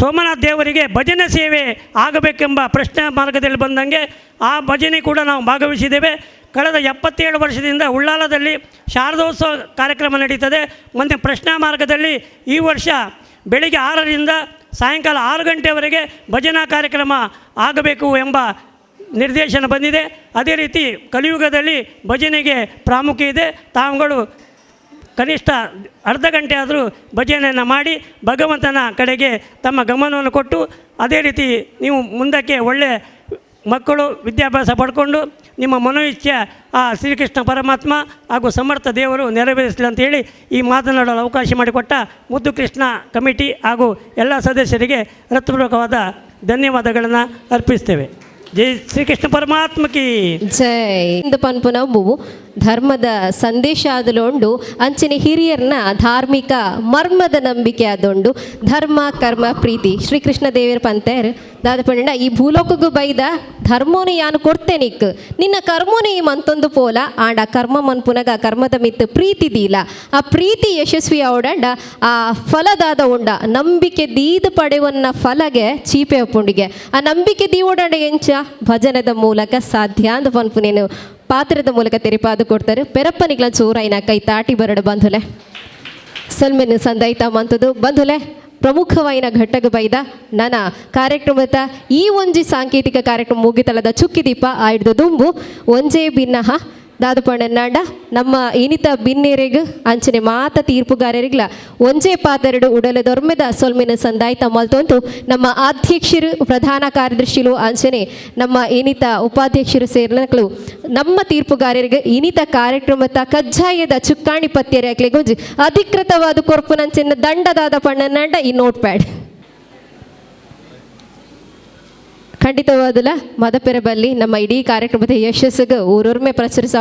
ಸೋಮನಾಥ ದೇವರಿಗೆ ಭಜನೆ ಸೇವೆ ಆಗಬೇಕೆಂಬ ಪ್ರಶ್ನೆ ಮಾರ್ಗದಲ್ಲಿ ಬಂದಂಗೆ ಆ ಭಜನೆ ಕೂಡ ನಾವು ಭಾಗವಹಿಸಿದ್ದೇವೆ. ಕಳೆದ ಎಪ್ಪತ್ತೇಳು ವರ್ಷದಿಂದ ಉಳ್ಳಾಲದಲ್ಲಿ ಶಾರದೋತ್ಸವ ಕಾರ್ಯಕ್ರಮ ನಡೀತದೆ. ಮತ್ತು ಪ್ರಶ್ನಾ ಮಾರ್ಗದಲ್ಲಿ ಈ ವರ್ಷ ಬೆಳಿಗ್ಗೆ ಆರರಿಂದ ಸಾಯಂಕಾಲ ಆರು ಗಂಟೆವರೆಗೆ ಭಜನಾ ಕಾರ್ಯಕ್ರಮ ಆಗಬೇಕು ಎಂಬ ನಿರ್ದೇಶನ ಬಂದಿದೆ. ಅದೇ ರೀತಿ ಕಲಿಯುಗದಲ್ಲಿ ಭಜನೆಗೆ ಪ್ರಾಮುಖ್ಯ ಇದೆ. ತಾವುಗಳು ಕನಿಷ್ಠ ಅರ್ಧ ಗಂಟೆ ಆದರೂ ಭಜನೆಯನ್ನು ಮಾಡಿ ಭಗವಂತನ ಕಡೆಗೆ ತಮ್ಮ ಗಮನವನ್ನು ಕೊಟ್ಟು, ಅದೇ ರೀತಿ ನೀವು ಮುಂದಕ್ಕೆ ಒಳ್ಳೆಯ ಮಕ್ಕಳು ವಿದ್ಯಾಭ್ಯಾಸ ಪಡ್ಕೊಂಡು ನಿಮ್ಮ ಮನೋಇಚ್ಛೆ ಆ ಶ್ರೀಕೃಷ್ಣ ಪರಮಾತ್ಮ ಹಾಗೂ ಸಮರ್ಥ ದೇವರು ನೆರವೇರಿಸಲಿ ಅಂತ ಹೇಳಿ ಈ ಮಾತನಾಡಲು ಅವಕಾಶ ಮಾಡಿಕೊಟ್ಟ ಮುದ್ದು ಕೃಷ್ಣ ಕಮಿಟಿ ಹಾಗೂ ಎಲ್ಲ ಸದಸ್ಯರಿಗೆ ಹೃತ್ಪೂರ್ವಕವಾದ ಧನ್ಯವಾದಗಳನ್ನು ಅರ್ಪಿಸ್ತೇವೆ. ಜೈ ಶ್ರೀಕೃಷ್ಣ ಪರಮಾತ್ಮಕಿ ಜೈ. ಇಂದು ಪನ್ಪು ನಾವು ಧರ್ಮದ ಸಂದೇಶ ಆದಲೊಂಡು, ಅಂಚಿನ ಹಿರಿಯರ್ನ ಧಾರ್ಮಿಕ ಮರ್ಮದ ನಂಬಿಕೆ ಆದೊಂಡು. ಧರ್ಮ, ಕರ್ಮ, ಪ್ರೀತಿ, ಶ್ರೀಕೃಷ್ಣ ದೇವರ ಪಂತೇರ್ ದಾದ ಪಂಡ ಈ ಭೂಲೋಕಗೂ ಬೈದ ಧರ್ಮೋನೆ ಯಾನು ಕೊಡ್ತೇನಿಕ್ ನಿನ್ನ ಕರ್ಮೋನೆ ಈ ಮಂತೊಂದು ಪೋಲ? ಆಂಡ ಕರ್ಮ ಮನ್ಪುನಗ ಕರ್ಮದ ಮಿತ್ತು ಪ್ರೀತಿ ದೀಲ. ಆ ಪ್ರೀತಿ ಯಶಸ್ವಿ ಅವಡಂಡ ಆ ಫಲದಾದ ಉಂಡ. ನಂಬಿಕೆ ದೀದ ಪಡೆವನ್ನ ಫಲಗೆ ಚೀಪೆ ಒಪ್ಪುಂಡಿಗೆ. ಆ ನಂಬಿಕೆ ದೀವೋಡಂಡ ಎಂಚ? ಭಜನದ ಮೂಲಕ ಸಾಧ್ಯ ಅಂತ ಪನ್ಪು ನೀನು ಪಾತ್ರದ ಮೂಲಕ ತೆರಿಪಾದು ಕೊಡ್ತಾರೆ. ಪೆರಪ್ಪನಿಗ್ಲ ಚೂರೈನ ಕೈ ತಾಟಿ ಬರಡು ಬಂಧುಲೆ. ಸಲ್ಮೆನ್ ಸಂದೈತ ಮಂತದು, ಬಂಧುಲೆ, ಪ್ರಮುಖವಾಯಿನ ಘಟ್ಟಗ ಬೈದ ನನ್ನ ಕಾರ್ಯಕ್ರಮದ ಈ ಒಂಜಿ ಸಾಂಕೇತಿಕ ಕಾರ್ಯಕ್ರಮ ಮುಗಿತಲದ ಚುಕ್ಕಿ ದೀಪ ಆಯ್ದು ದುಂಬು, ಒಂಜೇ ಭಿನ್ನಹ ದಾದಪಣ್ಣನಾಂಡ ನಮ್ಮ ಇನಿತ ಬಿನ್ನೇರೆಗ್, ಅಂಚನೆ ಮಾತ ತೀರ್ಪುಗಾರರಿಗ್ಲ, ಒಂಜೆ ಪಾತೆರಡು ಉಡಲ ದೊರ್ಮೆದ ಸೊಲ್ಮಿನ ಸಂದಾಯ್ತ ಮಲ್ತೊಂದು ನಮ್ಮ ಅಧ್ಯಕ್ಷರು, ಪ್ರಧಾನ ಕಾರ್ಯದರ್ಶಿಲು, ಅಂಚನೆ ನಮ್ಮ ಇನಿತ ಉಪಾಧ್ಯಕ್ಷರು ಸೇರ್ನಕ್ಲು ನಮ್ಮ ತೀರ್ಪುಗಾರರಿಗೆ ಇನಿತ ಕಾರ್ಯಕ್ರಮದ ಕಜ್ಜಾಯದ ಚುಕ್ಕಾಣಿ ಪತ್ಯರೆ ಅಕ್ಲೆಗೊಂಜಿ ಅಧಿಕೃತವಾದ ಕೊರ್ಪುನಂಚಿನ ದಂಡದಾದ ಪಣ್ಣನಾಂಡ ಈ ನೋಟ್ ಪ್ಯಾಡ್ ಖಂಡಿತವಾದಲ್ಲ, ಮದಪೆರಬಲ್ಲಿ ನಮ್ಮ ಇಡೀ ಕಾರ್ಯಕ್ರಮದ ಯಶಸ್ಸಿಗೆ ಊರೊರ್ಮೆ ಪ್ರಚರಿಸ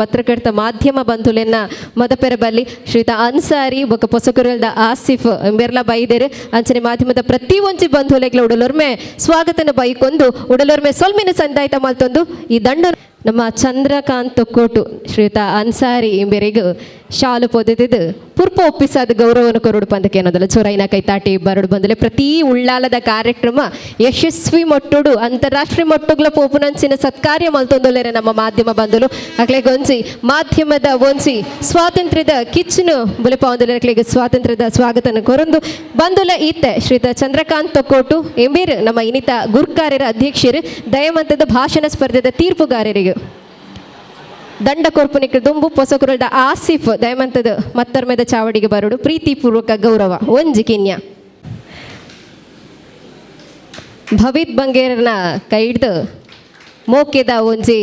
ಪತ್ರಕರ್ತ ಮಾಧ್ಯಮ ಬಂಧುಲೆನ್ನ ಮದಪೆರಬಲ್ಲಿ ಶ್ರೀತ ಅನ್ಸಾರಿ ಬೊಕ ಪೊಸಕುರಲ್ದ ಆಸಿಫ್ ಎಂಬೆರ್ಲ ಬೈದೇರು, ಅಂಚನೆ ಮಾಧ್ಯಮದ ಪ್ರತಿ ಒಂಜಿ ಬಂಧುಲೆಗ್ಲ ಉಡಲೊರ್ಮೆ ಸ್ವಾಗತನ ಬೈಕೊಂದು ಉಡಲೊರ್ಮೆ ಸೊಲ್ಮಿನ ಸಂದಾಯಿತ ಮಲ್ತೊಂದು ಈ ದಂಡ ನಮ್ಮ ಚಂದ್ರಕಾಂತ್ ಕೋಟು ಶ್ರೀತಾ ಅನ್ಸಾರಿ ಎಂಬೆರಿಗೂ ಶಾಲು ಪೊದೆದಿದ್ದು ಪುರ್ಪ ಒಪ್ಪಿಸಾದ ಗೌರವನ ಕೊರಡು ಪಂದಕ್ಕೆ ಅನ್ನೋದಲ್ಲ. ಚೊರೈನ ಕೈತಾಟಿ ಬರಡು ಬಂದಲೆ ಪ್ರತಿ ಉಳ್ಳಾಲದ ಕಾರ್ಯಕ್ರಮ ಯಶಸ್ವಿ ಮೊಟ್ಟುಡು, ಅಂತಾರಾಷ್ಟ್ರೀಯ ಮೊಟ್ಟುಗಳ ಪೋಪುನಂಚಿನ ಸತ್ಕಾರ್ಯ ಮಲ್ತೊಂದೊಲೆರೆ ನಮ್ಮ ಮಾಧ್ಯಮ ಬಂದಲು. ಅಕ್ಲೆ ಗೊಂಜಿ, ಮಾಧ್ಯಮದ ಒಂಜಿ ಸ್ವಾತಂತ್ರ್ಯದ ಕಿಚ್ಚನು ಬುಲೆಪ ಅಕ್ಲೆಗೆ ಸ್ವಾತಂತ್ರ್ಯದ ಸ್ವಾಗತನ ಕೊರೊಂದು ಬಂದುಲ ಈತೆ ಶ್ರೀತ ಚಂದ್ರಕಾಂತ್ ತೊಕ್ಕೋಟು ಎಂಬೀರ್ ನಮ್ಮ ಇನಿತ ಗುರ್ಕಾರ್ಯರ ಅಧ್ಯಕ್ಷರು ದಯಮಂತದ ಭಾಷಣ ಸ್ಪರ್ಧೆದ ತೀರ್ಪುಗಾರರಿಗೆ. ದಂಡ ಕೊರ್ಪುನಿಕ್ ದುಂಬು ಪೊಸಕುರಲ್ದ ಆಸಿಫ್ ದಯಮಂತದ, ಮತ್ತರ್ಮೆದ ಚಾವಡಿಗೆ ಬರಡು, ಪ್ರೀತಿಪೂರ್ವಕ ಗೌರವ, ಒಂಜಿ ಕಿನ್ಯ. ಭವಿತ್ ಬಂಗೇರನ ಕೈ ಹಿಡ್ದು ಮೋಕೆದ ಒಂಜಿ,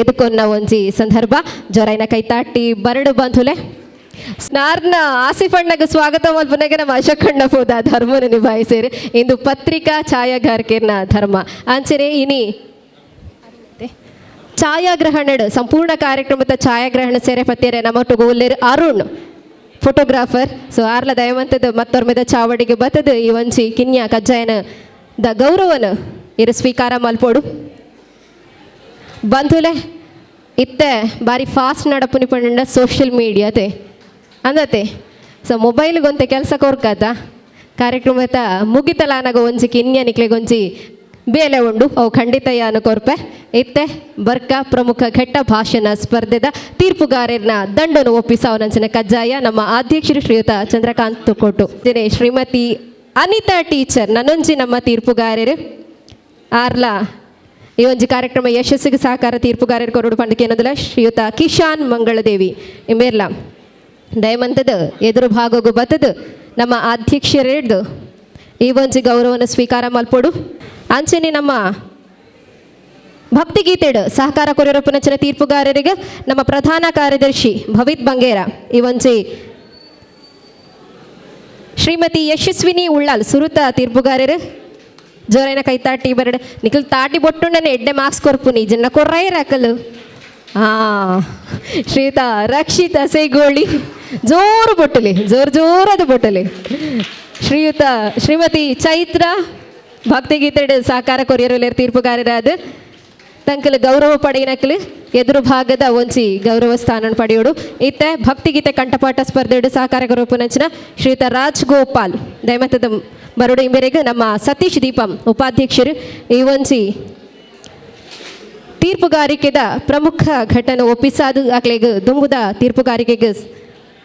ಎದುಕೊನ್ನ ಒಂಜಿ ಸಂದರ್ಭ, ಜೊರೈನ ಕೈ ತಾಟಿ ಬರಡು ಬಂಧುಲೆ. ಸ್ನಾರ್ನ ಆಸಿಫಣ್ಣಗ ಸ್ವಾಗತ ಮಲ್ಪನೆಗೆ ನಮ್ಮ ಅಶಕಣ್ಣ ಹೋದ ಧರ್ಮನ ನಿಭಾಯಿಸಿರಿ. ಇಂದು ಪತ್ರಿಕಾ ಛಾಯಾಗಾರಿಕೆನ ಧರ್ಮ. ಅಂಚನೆ ಇನಿ ಛಾಯಾಗ್ರಹಣ ಸಂಪೂರ್ಣ ಕಾರ್ಯಕ್ರಮದ ಛಾಯಾಗ್ರಹಣ ಸೇರೆ ಪತ್ತೇರೆ ನಮ್ಮೊಟ್ಟಿಗೆ ಗೋಲ್ಲೇರ್ ಅರುಣ್ ಫೋಟೋಗ್ರಾಫರ್ ಸೊ ಆರ್ಲ ದಯವಂತದ ಮತ್ತೊರ್ಮೆದ ಚಾವಡಿಗೆ ಬತ್ತದ ಈ ಒಂಚಿ ಕಿನ್ಯ ಕಜ್ಜಾಯನ ದ ಗೌರವನ ಇರು ಸ್ವೀಕಾರ ಮಲ್ಪೋಡು. ಬಂಧುಲೆ ಇತ್ತೆ ಬಾರಿ ಫಾಸ್ಟ್ ನಡಪುನಿ ಪಂಡ ಸೋಷಿಯಲ್ ಮೀಡಿಯಾತೆ ಅಂದತೆ, ಸೊ ಮೊಬೈಲ್ಗೊಂತೆ ಕೆಲಸ ಕೊರ್ಕದ ಕಾರ್ಯಕ್ರಮದ ಮುಗಿತಲಾನಗ ಒಂಜಿ ಕಿನ್ಯ ನಿಕ್ಲೆಗೊಂಜಿ ಬೇಲೆ ಉಂಡು. ಅವು ಖಂಡಿತ ಯಾನು ಕೊರ್ಪೆ. ಇತ್ತೆ, ಬರ್ಕ ಪ್ರಮುಖ ಘಟ್ಟ ಭಾಷಣ ಸ್ಪರ್ಧೆದ ತೀರ್ಪುಗಾರರನ್ನ ದಂಡನ ಒಪ್ಪಿಸವನಂಚಿನ ಕಜ್ಜಾಯ ನಮ್ಮ ಅಧ್ಯಕ್ಷರು ಶ್ರೀಯುತ ಚಂದ್ರಕಾಂತ್ ತುಕೋಟು. ದಿನೇ ಶ್ರೀಮತಿ ಅನಿತಾ ಟೀಚರ್, ನನ್ನೊಂಜಿ ನಮ್ಮ ತೀರ್ಪುಗಾರರು. ಆರ್ಲ, ಈ ಒಂಜಿ ಕಾರ್ಯಕ್ರಮ ಯಶಸ್ಸಿಗೆ ಸಹಕಾರ ತೀರ್ಪುಗಾರರು ಕೊರಡು ಪಂಡಕ್ಕೆ ಏನದಲ್ಲ ಶ್ರೀಯುತ ಕಿಶಾನ್ ಮಂಗಳದೇವಿ. ಇಮೇರ್ಲ ದಯಮಂತದ, ಎದುರು ಭಾಗೋಗು ಬತ್ತದು. ನಮ್ಮ ಅಧ್ಯಕ್ಷರೇಡ್ದು ಈ ಒಂಜಿ ಗೌರವನ ಸ್ವೀಕಾರ ಮಲ್ಪೊಡು. ಅಂಚನೆ ನಮ್ಮ ಭಕ್ತಿಗೀತೆಡ್ ಸಹಕಾರ ಕೊರಿಯರಪ್ಪನಚಿನ ತೀರ್ಪುಗಾರರಿಗೆ, ನಮ್ಮ ಪ್ರಧಾನ ಕಾರ್ಯದರ್ಶಿ ಭವಿತ್ ಬಂಗೇರ, ಈ ಶ್ರೀಮತಿ ಯಶಸ್ವಿನಿ ಉಳ್ಳಾಲ್ ಸುರುತ ತೀರ್ಪುಗಾರರು ಜೋರೈನ ಕೈ ತಾಟಿ ಬರಡ. ನಿಖಲ್ ತಾಟಿ ಬೊಟ್ಟುಂಡನೆ ಎಡ್ಡೆ ಮಾರ್ಕ್ಸ್ ಕೊರ್ಪುನಿ ಜನ ಕೊರ್ರೈ ರಾಕಲು ಹಾ ಶ್ರೀತ, ರಕ್ಷಿತ ಸೈಗೋಳಿ. ಜೋರು ಬೊಟ್ಟಲಿ, ಜೋರು ಜೋರದ ಬೊಟ್ಟಲಿ. ಶ್ರೀಯುತ, ಶ್ರೀಮತಿ ಚೈತ್ರ ಭಕ್ತಿಗೀತೆಡ್ ಸಾಕಾರ ಕೊರಿಯರು ತೀರ್ಪುಗಾರರಾದ ತಂಕಲು ಗೌರವ ಪಡೆಯಿನಕಲು ಎದುರು ಭಾಗದ ಒಂಜಿ ಗೌರವ ಸ್ಥಾನ ಪಡೆಯೋಡು. ಇತ್ತೆ ಭಕ್ತಿಗೀತೆ ಕಂಠಪಾಠ ಸ್ಪರ್ಧೆಡು ಸಹಕಾರ ಗೌರವಪುನಂಚಿನ ಶ್ರೀಯುತ ರಾಜ್ ಗೋಪಾಲ್ ದಯಮತದ ಬರುಡು ಇಂಬೆರೆಗೆ ನಮ್ಮ ಸತೀಶ್ ದೀಪಂ ಉಪಾಧ್ಯಕ್ಷರು. ಈ ಒಂಜಿ ತೀರ್ಪುಗಾರಿಕೆದ ಪ್ರಮುಖ ಘಟನೆ ಒಪ್ಪಿಸಾದು ಆಗ್ಲೆಗ್ ದುಂಬುದ ತೀರ್ಪುಗಾರಿಕೆಗೆ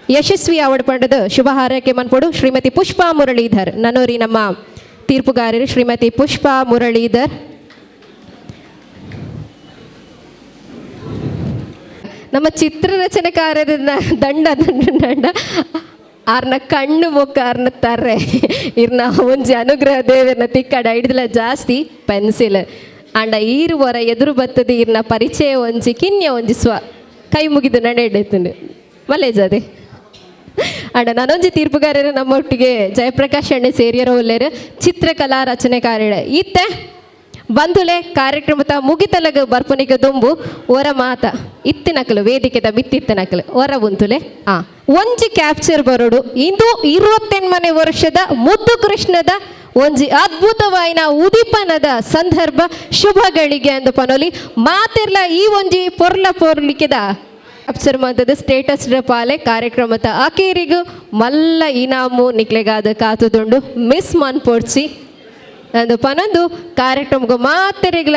ಯಶಸ್ವಿ ಆವಡ್ ಪಂಡದ ಶುಭ ಹಾರೈಕೆ ಮನ್ಪೋಡು ಶ್ರೀಮತಿ ಪುಷ್ಪಾ ಮುರಳೀಧರ್. ನನೋರಿ ನಮ್ಮ ತೀರ್ಪುಗಾರರು ಶ್ರೀಮತಿ ಪುಷ್ಪಾ ಮುರಳೀಧರ್. ನಮ್ಮ ಚಿತ್ರರಚನೆಕಾರರನ್ನ ದಂಡ ದಂಡ ದಂಡ. ಆರ್ನ ಕಣ್ಣು ಮುಖ ತರ್ರೆ. ಇರ್ನ ಒಂಜಿ ಅನುಗ್ರಹ ದೇವರನ್ನ ತಿಕ್ಕಡ ಹಿಡಿದಲ ಜಾಸ್ತಿ ಪೆನ್ಸಿಲ್. ಅಂಡ ಈರುವರ ಎದುರು ಬತ್ತದ ಇರ್ನ ಪರಿಚಯ ಒಂಜಿ, ಕಿನ್ಯ ಒಂಜಿ ಸ್ವ. ಕೈ ಮುಗಿದು ನಡೆ ಇಡ್ತೀನಿ ಮಲೇಜ್ ಅದೇ. ಅಂಡ ನಾನೊಂಜಿ ತೀರ್ಪುಗಾರರು ನಮ್ಮೊಟ್ಟಿಗೆ ಜಯಪ್ರಕಾಶ್ ಅಣ್ಣ ಸೇರಿಯರ ಒಲ್ಲೇರು ಚಿತ್ರಕಲಾ ರಚನೆಕಾರರ. ಇತ್ತೆ ಬಂಧುಲೆ ಕಾರ್ಯಕ್ರಮದ ಮುಗಿತಲಗ ಬರ್ಪನಿಗೆ ದುಂಬು ಒರ ಮಾತ ಇತ್ತಿನಕಲು ವೇದಿಕೆದ ಬಿತ್ತಿತ್ತಿನಕಲು ಒರ ಬಂತುಲೆ ಆ ಒಂಜಿ ಕ್ಯಾಪ್ಚರ್ ಬರೋಡು, ಇಂದು ಇರುವತ್ತೆನ್ಮನೆ ವರ್ಷದ ಮುದ್ದು ಕೃಷ್ಣದ ಒಂಜಿ ಅದ್ಭುತವಾಯಿನ ಉದಿಪನದ ಸಂದರ್ಭ, ಶುಭಗಳಿಗೆ ಅಂದು ಪನೋಲಿ. ಮಾತಿರ್ಲ ಈ ಒಂಜಿ ಪೊರ್ಲ ಪೊರ್ಲಿಕೆದ ಅಪ್ಸರ್ಮಂತದ ಸ್ಟೇಟಸ್ ಪಾಲೆ ಕಾರ್ಯಕ್ರಮದ ಆಕೇರಿಗು ಮಲ್ಲ ಇನಾಮು ನಿಕ್ಲೆಗಾದ ಕಾತುದುಂಡು ಮಿಸ್ ಮನ್ಪೋಡ್ಸಿ. ನಂದು ಪನೊಂದು ಕಾರ್ಯಕ್ರಮಗೂ ಮಾತ್ರೆಗಳ